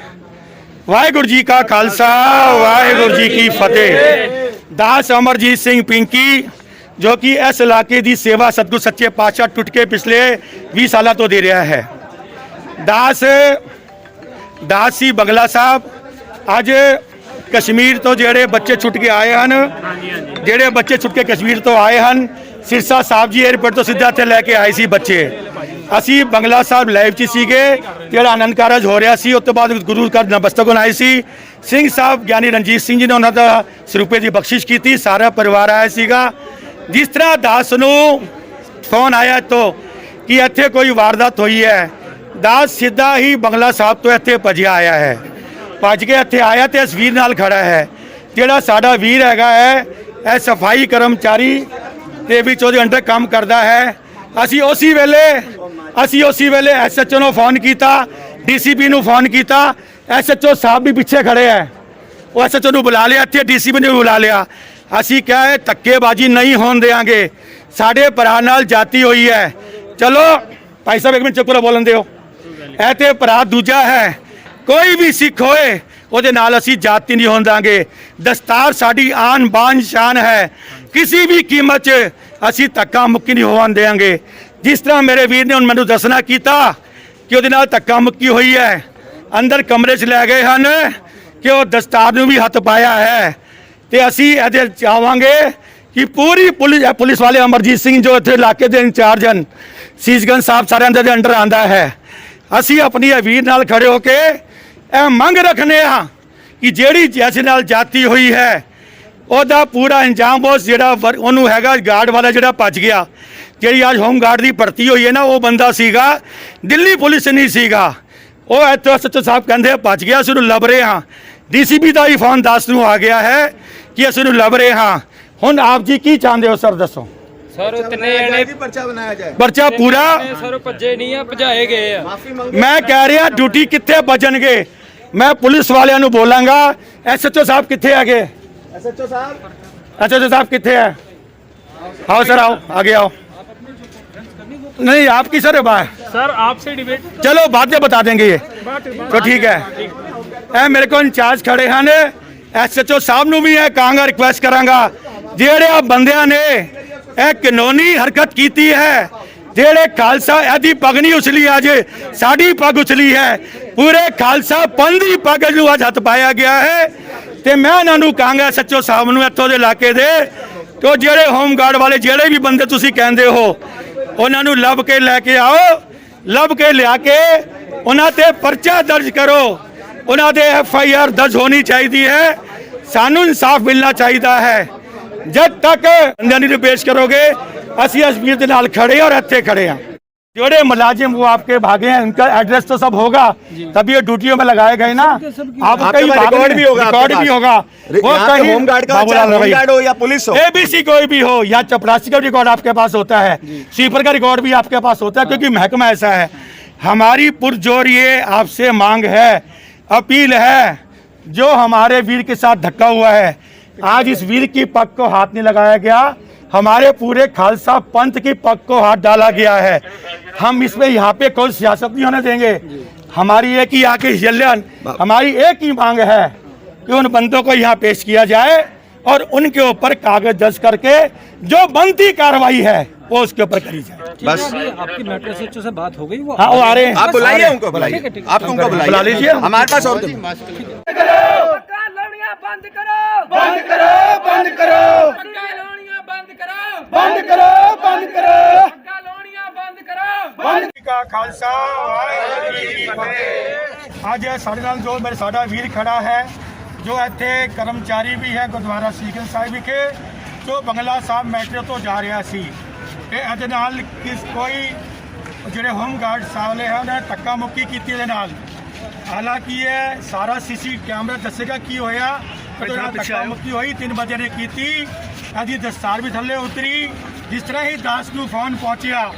E: ਵਾਹਿਗੁਰੂ ਜੀ ਕਾ ਖਾਲਸਾ ਵਾਹਿਗੁਰੂ ਜੀ ਕੀ ਫਤਿਹ। ਦਾਸ ਅਮਰਜੀਤ ਸਿੰਘ ਪਿੰਕੀ ਜੋ ਕਿ ਇਸ ਇਲਾਕੇ ਦੀ ਸੇਵਾ ਸਤਿਗੁਰ ਸੱਚੇ ਪਾਤਸ਼ਾਹ ਟੁੱਟ ਕੇ ਪਿਛਲੇ 20 ਸਾਲਾਂ ਤੋਂ ਦੇ ਰਿਹਾ ਹੈ। ਦਾਸ ਦਾਸ ਬੰਗਲਾ ਸਾਹਿਬ ਅੱਜ ਕਸ਼ਮੀਰ ਤੋਂ ਜਿਹੜੇ ਬੱਚੇ ਛੁੱਟ ਕੇ ਆਏ ਹਨ ਜਿਹੜੇ ਬੱਚੇ ਛੁੱਟ ਕੇ ਕਸ਼ਮੀਰ ਤੋਂ ਆਏ ਹਨ ਸਿਰਸਾ ਸਾਹਿਬ ਜੀ 에ਅਰਪੋਰਟ ਤੋਂ ਸਿੱਧਾ ਇੱਥੇ ਲੈ ਕੇ ਆਏ ਸੀ ਬੱਚੇ। ਅਸੀਂ ਬੰਗਲਾ ਸਾਹਿਬ ਲਾਈਵ 'ਚ ਸੀਗੇ ਜਿਹੜਾ ਆਨੰਦ ਕਾਰਜ ਹੋ ਰਿਹਾ ਸੀ ਉਸ ਤੋਂ ਬਾਅਦ ਗੁਰੂ ਘਰ ਨਮਸਤਕ ਆਏ ਸੀ। ਸਿੰਘ ਸਾਹਿਬ ਗਿਆਨੀ ਰਣਜੀਤ ਸਿੰਘ ਜੀ ਨੇ ਉਹਨਾਂ ਦਾ ਸਰੂਪੇ ਦੀ ਬਖਸ਼ਿਸ਼ ਕੀਤੀ ਸਾਰਾ ਪਰਿਵਾਰ ਆਇਆ ਸੀਗਾ। ਜਿਸ ਤਰ੍ਹਾਂ ਦਾਸ ਨੂੰ ਫੋਨ ਆਇਆ ਤੋਂ ਕਿ ਇੱਥੇ ਕੋਈ ਵਾਰਦਾਤ ਹੋਈ ਹੈ ਦਾਸ ਸਿੱਧਾ ਹੀ ਬੰਗਲਾ ਸਾਹਿਬ ਤੋਂ ਇੱਥੇ ਭੱਜਿਆ ਆਇਆ ਹੈ। ਭੱਜ ਕੇ ਇੱਥੇ ਆਇਆ ਤੇ ਇਸ ਵੀਰ ਨਾਲ ਖੜਾ ਹੈ। ਜਿਹੜਾ ਸਾਡਾ ਵੀਰ ਹੈਗਾ ਹੈ, ਇਹ ਸਫ਼ਾਈ ਕਰਮਚਾਰੀ ਦੇ ਵਿੱਚ ਉਹਦੇ ਅੰਡਰ ਕੰਮ ਕਰਦਾ ਹੈ। ਅਸੀਂ ਉਸੇ ਵੇਲੇ, ਅਸੀਂ ਉਸੇ ਵੇਲੇ ਐਸਐਚਓ ਨੂੰ ਫੋਨ ਕੀਤਾ ਡੀਸੀਪੀ ਨੂੰ ਫੋਨ ਕੀਤਾ। ਐਸਐਚਓ ਸਾਹਿਬ ਵੀ ਪਿੱਛੇ ਖੜੇ ਹੈ। ਉਹ ਐਸਐਚਓ ਨੂੰ ਬੁਲਾ ਲਿਆ, ਇੱਥੇ ਡੀਸੀਪੀ ਨੇ ਵੀ ਬੁਲਾ ਲਿਆ। ਅਸੀਂ ਕਿਹਾ ਹੈ ਧੱਕੇਬਾਜ਼ੀ ਨਹੀਂ ਹੋਣ ਦੇਾਂਗੇ ਸਾਡੇ ਭਰਾ ਨਾਲ ਜਾਤੀ ਹੋਈ ਹੈ। ਚਲੋ, ਭਾਈ ਸਾਹਿਬ, ਇੱਕ ਮਿੰਟ ਚੁੱਪ ਕਰੋ, ਬੋਲਣ ਦਿਓ। ਇਹ ਤੇ ਭਰਾ ਦੂਜਾ ਹੈ। ਕੋਈ ਵੀ ਸਿੱਖ ਹੋਏ, ਉਹਦੇ ਨਾਲ ਅਸੀਂ ਜਾਤੀ ਨਹੀਂ ਹੋਣ ਦਾਂਗੇ ਦਸਤਾਰ ਸਾਡੀ ਆਨ ਬਾਨ ਸ਼ਾਨ ਹੈ। ਕਿਸੇ ਵੀ ਕੀਮਤ 'ਚ ਅਸੀਂ ਧੱਕਾ ਮੁੱਕੀ ਨਹੀਂ ਹੋਣ ਦੇਾਂਗੇ ਜਿਸ ਤਰ੍ਹਾਂ ਮੇਰੇ ਵੀਰ ਨੇ ਹੁਣ ਮੈਨੂੰ ਦੱਸਣਾ ਕੀਤਾ ਕਿ ਉਹਦੇ ਨਾਲ ਧੱਕਾ ਮੁੱਕੀ ਹੋਈ ਹੈ। ਅੰਦਰ ਕਮਰੇ 'ਚ ਲੈ ਗਏ ਹਨ ਕਿ ਉਹ ਦਸਤਾਰ ਨੂੰ ਵੀ ਹੱਥ ਪਾਇਆ ਹੈ। ਤੇ ਅਸੀਂ ਇਹਦੇ ਚਾਹਾਂਗੇ ਕਿ ਪੂਰੀ ਪੁਲਿਸ ਪੁਲਿਸ ਵਾਲੇ ਅਮਰਜੀਤ ਸਿੰਘ ਜੋ ਇੱਥੇ ਇਲਾਕੇ ਦੇ ਇੰਚਾਰਜ ਹਨ, ਸੀਸਗੰਜ ਸਾਹਿਬ ਸਾਰਿਆਂ ਦੇ ਅੰਡਰ ਆਂਦਾ ਹੈ। ਅਸੀਂ ਆਪਣੀ ਵੀਰ ਨਾਲ ਖੜੇ ਹੋ ਕੇ ਇਹ ਮੰਗ ਰੱਖਨੇ ਆ ਕਿ ਜਿਹੜੀ ਜਿਸ ਨਾਲ ਜਾਤੀ ਹੋਈ ਹੈ ਉਹਦਾ ਪੂਰਾ ਇੰਜਾਮ ਉਸ ਜਿਹੜਾ ਵਰ- ਉਹਨੂੰ ਹੈਗਾ ਗਾਰਡ ਵਾਲਾ ਜਿਹੜਾ ਭੱਜ ਗਿਆ। ਜਿਹੜੀ ਅੱਜ ਹੋਮ ਗਾਰਡ ਦੀ ਭਰਤੀ ਹੋਈ ਹੈ ਨਾ ਉਹ ਬੰਦਾ ਸੀਗਾ ਦਿੱਲੀ ਪੁਲਿਸ ਨਹੀਂ ਸੀਗਾ। ਉਹ ਇੱਥੋਂ ਸੱਚੋ ਸਾਹਿਬ ਕਹਿੰਦੇ ਆ, ਭੱਜ ਗਿਆ ਅਸੀਂ ਉਹਨੂੰ ਲੱਭ ਰਹੇ ਹਾਂ। ਡੀਸੀਪੀ ਦਾ ਹੀ ਫੋਨ ਦਾਸ ਨੂੰ ਆ ਗਿਆ ਹੈ ਕਿ ਅਸੀਂ ਉਹਨੂੰ ਲੱਭ ਰਹੇ ਹਾਂ। ਹੁਣ ਆਪ ਜੀ ਕੀ ਚਾਹੁੰਦੇ ਹੋ ਸਰ ਦੱਸੋ?
D: ਸਰ ਉਹ ਤਿੰਨੇ ਜਣੇ
A: ਪਰਚਾ ਬਣਾਇਆ ਜਾਏ
E: ਪਰਚਾ ਪੂਰਾ
D: ਸਰ ਉਹ ਭੱਜੇ ਨਹੀਂ ਆ ਭਜਾਏ ਗਏ ਆ
E: ਮੈਂ ਕਹਿ ਰਿਹਾ ਡਿਊਟੀ ਕਿੱਥੇ ਬਚਣਗੇ ਮੈਂ ਪੁਲਿਸ ਵਾਲਿਆਂ ਨੂੰ ਬੋਲਾਂਗਾ ਐਸਐਚਓ ਸਾਹਿਬ ਕਿੱਥੇ ਹੈਗੇ
A: ਐਸਐਚਓ ਸਾਹਿਬ
E: ਐਸਐਚਓ ਸਾਹਿਬ ਕਿੱਥੇ ਹੈ आओ सर आओ आगे आओ नहीं आपकी सर बात
F: ਸਰ ਆਪਸੇ ਡਿਬੇਟ
E: चलो बाद में बता देंगे ये तो ठीक है ਇਹ ਮੇਰੇ ਕੋਲ ਇੰਚਾਰਜ ਖੜੇ ਹਨ ਐਸਐਚਓ ਸਾਹਿਬ ਨੂੰ ਵੀ ਇਹ ਕਹਾਂਗਾ ਰਿਕੁਐਸਟ ਕਰਾਂਗਾ ਜਿਹੜੇ ਆ ਬੰਦਿਆਂ ਨੇ ਇਹ ਕਾਨੂੰਨੀ ਹਰਕਤ ਕੀਤੀ ਹੈ। ਜਿਹੜੇ ਖਾਲਸਾ, ਇਹਦੀ ਪੱਗ ਨਹੀਂ ਉਛਲੀ ਅੱਜ, ਸਾਡੀ ਪੱਗ ਉਛਲੀ ਹੈ। ਪੂਰੇ ਖਾਲਸਾ ਪੰਥ ਦੀ ਪੱਗ ਨੂੰ ਅੱਜ ਹੱਥ ਪਾਇਆ ਗਿਆ ਹੈ। ਤੇ ਮੈਂ ਇਹਨਾਂ ਨੂੰ ਕਹਾਂਗਾ, ਸੱਚੋ ਸਾਹਿਬ ਨੂੰ ਇੱਥੋਂ ਦੇ ਇਲਾਕੇ ਦੇ, ਕਿ ਉਹ ਜਿਹੜੇ ਹੋਮ ਗਾਰਡ ਵਾਲੇ, ਜਿਹੜੇ ਵੀ ਬੰਦੇ ਤੁਸੀਂ ਕਹਿੰਦੇ ਹੋ, ਉਹਨਾਂ ਨੂੰ ਲੱਭ ਕੇ ਲੈ ਕੇ ਆਓ, ਲੱਭ ਕੇ ਲਿਆ ਕੇ ਉਹਨਾਂ ਤੇ ਪਰਚਾ ਦਰਜ ਕਰੋ। ਉਹਨਾਂ ਦੇ ਐਫ ਆਈ ਆਰ ਦਰਜ ਹੋਣੀ ਚਾਹੀਦੀ ਹੈ। ਸਾਨੂੰ ਇਨਸਾਫ ਮਿਲਣਾ ਚਾਹੀਦਾ ਹੈ। ਜਦ ਤੱਕ ਬੰਦਿਆਂ ਨੂੰ ਪੇਸ਼ ਕਰੋਗੇ ਅਸੀਂ ਇਸ ਵੀਰ ਦੇ ਨਾਲ ਖੜੇ ਹਾਂ ਔਰ ਇੱਥੇ ਖੜੇ ਹਾਂ जोड़े मुलाजिम वो आपके भागे हैं उनका एड्रेस तो सब होगा तभी ये ड्यूटियों में लगाए गए ना आप
A: आपके
E: कहीं
A: पास
E: भाग
A: रिकॉर्ड
E: रहे-
A: भी होगा आपके
E: रिकॉर्ड
A: पास।
E: भी होगा वो
A: यहाँ पे
E: कहीं
A: होमगार्ड का
E: बाबूलाल
A: चाहे
E: रवैया।
A: होमगार्ड हो या पुलिस हो
E: एबीसी कोई भी हो या चपरासी का रिकॉर्ड आपके पास होता है स्वीपर का रिकॉर्ड भी आपके पास होता है क्योंकि महकमा ऐसा है हमारी पुरजोर ये आपसे मांग है अपील है जो हमारे वीर के साथ धक्का हुआ है आज इस वीर की पग को हाथ नहीं लगाया गया। हमारे पूरे खालसा पंथ की पग को हाथ डाला गया है। हम इसमें यहाँ पे कोई सियासत नहीं होने देंगे। हमारी एक ही आके जल्यान। हमारी एक ही मांग है कि उन बंदों को यहाँ पेश किया जाए और उनके ऊपर कागज़ दर्ज करके जो बनती कार्रवाई है वो उसके ऊपर करी जाए।
A: बस।
D: आपकी मेट्रो एसएचओ से बात हो गई वो
E: हाँ वो आ रहे हैं।
A: आप बुलाइए उनको बुलाइए। आप उनको
E: बुला लीजिए।
A: हमारे पास और
C: ਪੱਕਾ ਲਾਉਣੀਆਂ ਬੰਦ ਕਰੋ।
B: ਬੰਦ ਕਰੋ ਬੰਦ ਕਰੋ।
C: ਪੱਕਾ ਲਾਉਣੀਆਂ ਬੰਦ ਕਰੋ।
B: ਬੰਦ ਕਰੋ ਬੰਦ ਕਰੋ।
C: ਪੱਕਾ ਲਾਉਣੀਆਂ ਬੰਦ ਕਰੋ।
E: ਜੀ ਕਾ ਖਾਲਸਾ ਵਾਹਿਗੁਰੂ ਜੀ ਕੀ ਫਤਿਹ। ਅੱਜ ਸਾਡੇ ਨਾਲ ਜੋ ਮੇਰੇ ਸਾਡਾ ਵੀਰ ਖੜਾ ਹੈ ਜੋ ਇੱਥੇ ਕਰਮਚਾਰੀ ਵੀ ਹੈ ਗੁਰਦੁਆਰਾ ਸੀਗਨ ਸਾਹਿਬ ਵਿਖੇ ਜੋ ਬੰਗਲਾ ਸਾਹਿਬ ਮੈਟਰੋ ਤੋਂ ਜਾ ਰਿਹਾ ਸੀ। ਇਹ ਇਹਦੇ ਨਾਲ ਕਿਸ ਕੋਈ ਜਿਹੜੇ ਹੋਮ ਗਾਰਡ ਸਾਹਮਣੇ ਹਨ ਉਹਨਾਂ ਨੇ ਧੱਕਾ ਮੁੱਕੀ ਕੀਤੀ ਇਹਦੇ ਨਾਲ। ਹਾਲਾਂਕਿ ਇਹ ਸਾਰਾ ਸੀਸੀ ਕੈਮਰਾ ਦੱਸੇਗਾ ਕੀ ਹੋਇਆ ਕਦੋਂ ਧੱਕਾ ਮੁੱਕੀ ਹੋਈ 3 ਵਜੇ ਨੇ ਕੀਤੀ ਇਹਦੀ ਦਸਤਾਰ ਵੀ ਥੱਲੇ ਉਤਰੀ ਜਿਸ ਤਰ੍ਹਾਂ ਹੀ ਦਾਸ ਨੂੰ ਫੋਨ ਪਹੁੰਚਿਆ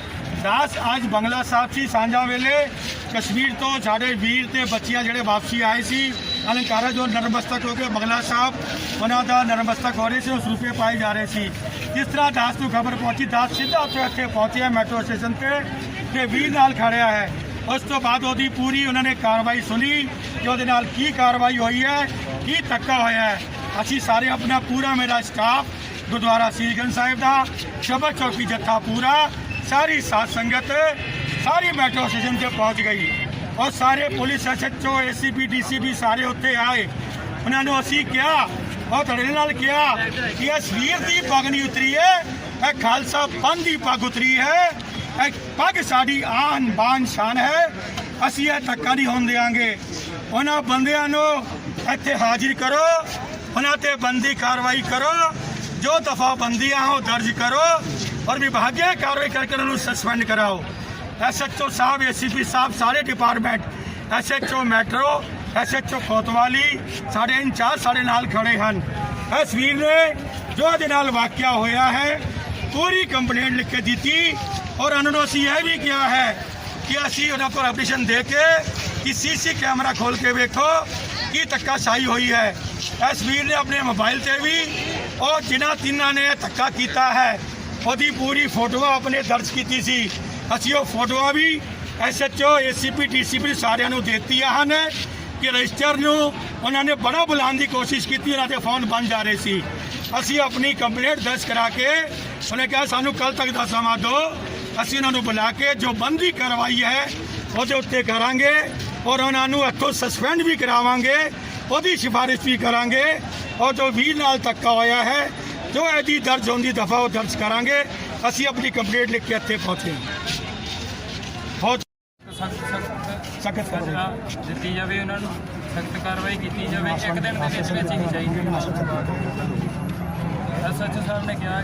E: ਦਾਸ ਅੱਜ ਬੰਗਲਾ ਸਾਹਿਬ ਸੀ ਸਾਂਝਾ ਵੇਲੇ ਕਸ਼ਮੀਰ ਤੋਂ ਸਾਡੇ ਵੀਰ ਤੇ ਬੱਚੀਆਂ ਜਿਹੜੇ ਵਾਪਸੀ ਆਏ ਸੀ ਅਲੰਕਾਰਾ ਜੋ ਨਰਮਸਤਕ ਹੋ ਕੇ ਬੰਗਲਾ ਸਾਹਿਬ ਉਹਨਾਂ ਦਾ ਨਰਮਸਤਕ ਹੋ ਰਹੇ ਸੀ ਉਸ ਰੁਪਏ ਪਾਏ ਜਾ ਰਹੇ ਸੀ ਜਿਸ ਤਰ੍ਹਾਂ ਦਾਸ ਨੂੰ ਖਬਰ ਪਹੁੰਚੀ ਦਾਸ ਸਿੱਧਾ ਉੱਥੇ ਪਹੁੰਚਿਆ ਮੈਟਰੋ ਸਟੇਸ਼ਨ ਤੇ ਤੇ ਵੀਰ ਨਾਲ ਖੜਿਆ ਹੈ ਉਸ ਤੋਂ ਬਾਅਦ ਉਹਦੀ ਪੂਰੀ ਉਹਨਾਂ ਨੇ ਕਾਰਵਾਈ ਸੁਣੀ ਕਿ ਉਹਦੇ ਨਾਲ ਕੀ ਕਾਰਵਾਈ ਹੋਈ ਹੈ, ਕੀ ਧੱਕਾ ਹੋਇਆ ਹੈ। ਅਸੀਂ ਸਾਰੇ ਆਪਣਾ ਪੂਰਾ ਮੇਰਾ ਸਟਾਫ ਗੁਰਦੁਆਰਾ ਸੀਗਨ ਸਾਹਿਬ ਦਾ ਸ਼ਬਦ ਚੌਕੀ ਜੱਥਾ ਪੂਰਾ, ਸਾਰੀ ਸਾਧ ਸੰਗਤ, ਸਾਰੀ ਮੈਟਰੋ ਸਟੇਸ਼ਨ ਤੇ ਪਹੁੰਚ ਗਈ। ਔਰ ਸਾਰੇ ਪੁਲਿਸ ਐਸਐਚਓ ਏਸੀਪੀ ਡੀਸੀਪੀ ਸਾਰੇ ਉੱਥੇ ਆਏ। ਉਹਨਾਂ ਨੂੰ ਅਸੀਂ ਕਿਹਾ, ਉਹ ਤੁਹਾਡੇ ਨਾਲ ਕਿਹਾ ਕਿ ਇਹ ਵੀਰ ਦੀ ਪੱਗ ਨਹੀਂ ਉਤਰੀ ਹੈ, ਇਹ ਖਾਲਸਾ ਪੰਥ ਦੀ ਪੱਗ ਉਤਰੀ ਹੈ। ਪੱਗ ਸਾਡੀ ਆਨ ਬਾਨ ਸ਼ਾਨ ਹੈ। ਅਸੀਂ ਇਹ ਧੱਕਾ ਨਹੀਂ ਹੋਣ ਦੇਵਾਂਗੇ ਉਹਨਾਂ ਬੰਦਿਆਂ ਨੂੰ ਇੱਥੇ ਹਾਜ਼ਰ ਕਰੋ। ਉਹਨਾਂ ਤੇ ਬੰਦੀ ਕਾਰਵਾਈ ਕਰੋ। ਜੋ ਦਫਾ ਬੰਦੀਆਂ ਹੋ ਦਰਜ ਕਰੋ ਔਰ ਵਿਭਾਗੀय ਕਾਰਵਾਈ ਕਰਕੇ ਉਹਨਾਂ ਨੂੰ ਸਸਪੈਂਡ ਕਰਾਓ। ਐਸਐਚਓ ਸਾਹਿਬ ਏਸੀਪੀ ਸਾਹਿਬ, ਸਾਰੇ ਡਿਪਾਰਟਮੈਂਟ ਐਸਐਚਓ ਮੈਟਰੋ ਐਸਐਚਓ ਕੋਤਵਾਲੀ, ਸਾਡੇ ਇੰਚਾਰਜ ਸਾਡੇ ਨਾਲ ਖੜੇ ਹਨ। ਇਸ ਵੀਰ ਨੇ ਜੋ ਇਹਦੇ ਨਾਲ ਵਾਕਿਆ ਹੋਇਆ ਹੈ, ਪੂਰੀ ਕੰਪਲੇਂਟ ਲਿਖ ਕੇ ਦਿੱਤੀ। ਔਰ ਉਹਨਾਂ ਨੂੰ ਅਸੀਂ ਇਹ ਵੀ ਕਿਹਾ ਹੈ ਕਿ ਅਸੀਂ ਉਹਨਾਂ ਪਰ ਐਪਲੀਕੇਸ਼ਨ ਦੇ ਕੇ ਕਿ ਸੀਸੀ ਕੈਮਰਾ ਖੋਲ ਕੇ ਵੇਖੋ ਕੀ ਧੱਕਾਸ਼ਾਹੀ ਹੋਈ ਹੈ। ਇਸ ਵੀਰ ਨੇ ਆਪਣੇ ਮੋਬਾਈਲ ਤੇ ਵੀ ਉਹ ਜਿਨ੍ਹਾਂ ਤਿੰਨਾਂ ਨੇ ਧੱਕਾ ਕੀਤਾ ਹੈ, ਉਹਦੀ ਪੂਰੀ ਫੋਟੋਆਂ ਆਪਣੇ ਦਰਜ ਕੀਤੀ ਸੀ। ਅਸੀਂ ਉਹ ਫੋਟੋਆਂ ਵੀ ਐਸਐਚਓ ਏਸੀਪੀ ਡੀਸੀਪੀ ਸਾਰਿਆਂ ਨੂੰ ਦਿੱਤੀਆਂ ਹਨ ਕਿ ਰਜਿਸਟਰ ਨੂੰ ਉਹਨਾਂ ਨੇ ਬੜਾ ਬੁਲਾਉਣ ਦੀ ਕੋਸ਼ਿਸ਼ ਕੀਤੀ, ਉਹਨਾਂ ਦੇ ਫੋਨ ਬੰਦ ਜਾ ਰਹੇ ਸੀ। ਅਸੀਂ ਆਪਣੀ ਕੰਪਲੇਂਟ ਦਰਜ ਕਰਾ ਕੇ ਉਹਨੇ ਕਿਹਾ, ਸਾਨੂੰ ਕੱਲ ਤੱਕ ਦਾ ਸਮਾਂ ਦਿਓ। ਅਸੀਂ ਉਹਨਾਂ ਨੂੰ ਬੁਲਾ ਕੇ ਜੋ ਬੰਦੀ ਕਾਰਵਾਈ ਹੈ ਉਹਦੇ ਉੱਤੇ ਕਰਾਂਗੇ ਔਰ ਉਹਨਾਂ ਨੂੰ ਇੱਥੋਂ ਸਸਪੈਂਡ ਵੀ ਕਰਾਵਾਂਗੇ ਉਹਦੀ ਸਿਫਾਰਿਸ਼ ਵੀ ਕਰਾਂਗੇ ਔਰ ਜੋ ਵੀਰ ਨਾਲ ਧੱਕਾ ਹੋਇਆ ਹੈ ਜੋ ਇਹਦੀ ਦਰਜ ਹੋਣ ਦੀ ਦਫਾ ਉਹ ਦਰਜ ਕਰਾਂਗੇ ਅਸੀਂ ਆਪਣੀ ਕੰਪਲੇਂਟ ਲਿਖ ਕੇ ਇੱਥੇ ਪਹੁੰਚੇ ਹਾਂ। ਬਹੁਤ
D: ਸਖਤ ਸਖਤ
A: ਸਖਤ ਕਰੋ
D: ਸਜ਼ਾ ਦਿੱਤੀ ਜਾਵੇ ਉਹਨਾਂ ਨੂੰ ਸਖਤ ਕਾਰਵਾਈ ਕੀਤੀ ਜਾਵੇ ਇੱਕ ਦਿਨ ਦੇ ਵਿੱਚ ਵਿੱਚ ਹੀ ਚਾਹੀਦੀ ਐਸਐਚਓ ਸਾਹਿਬ ਨੇ ਕਿਹਾ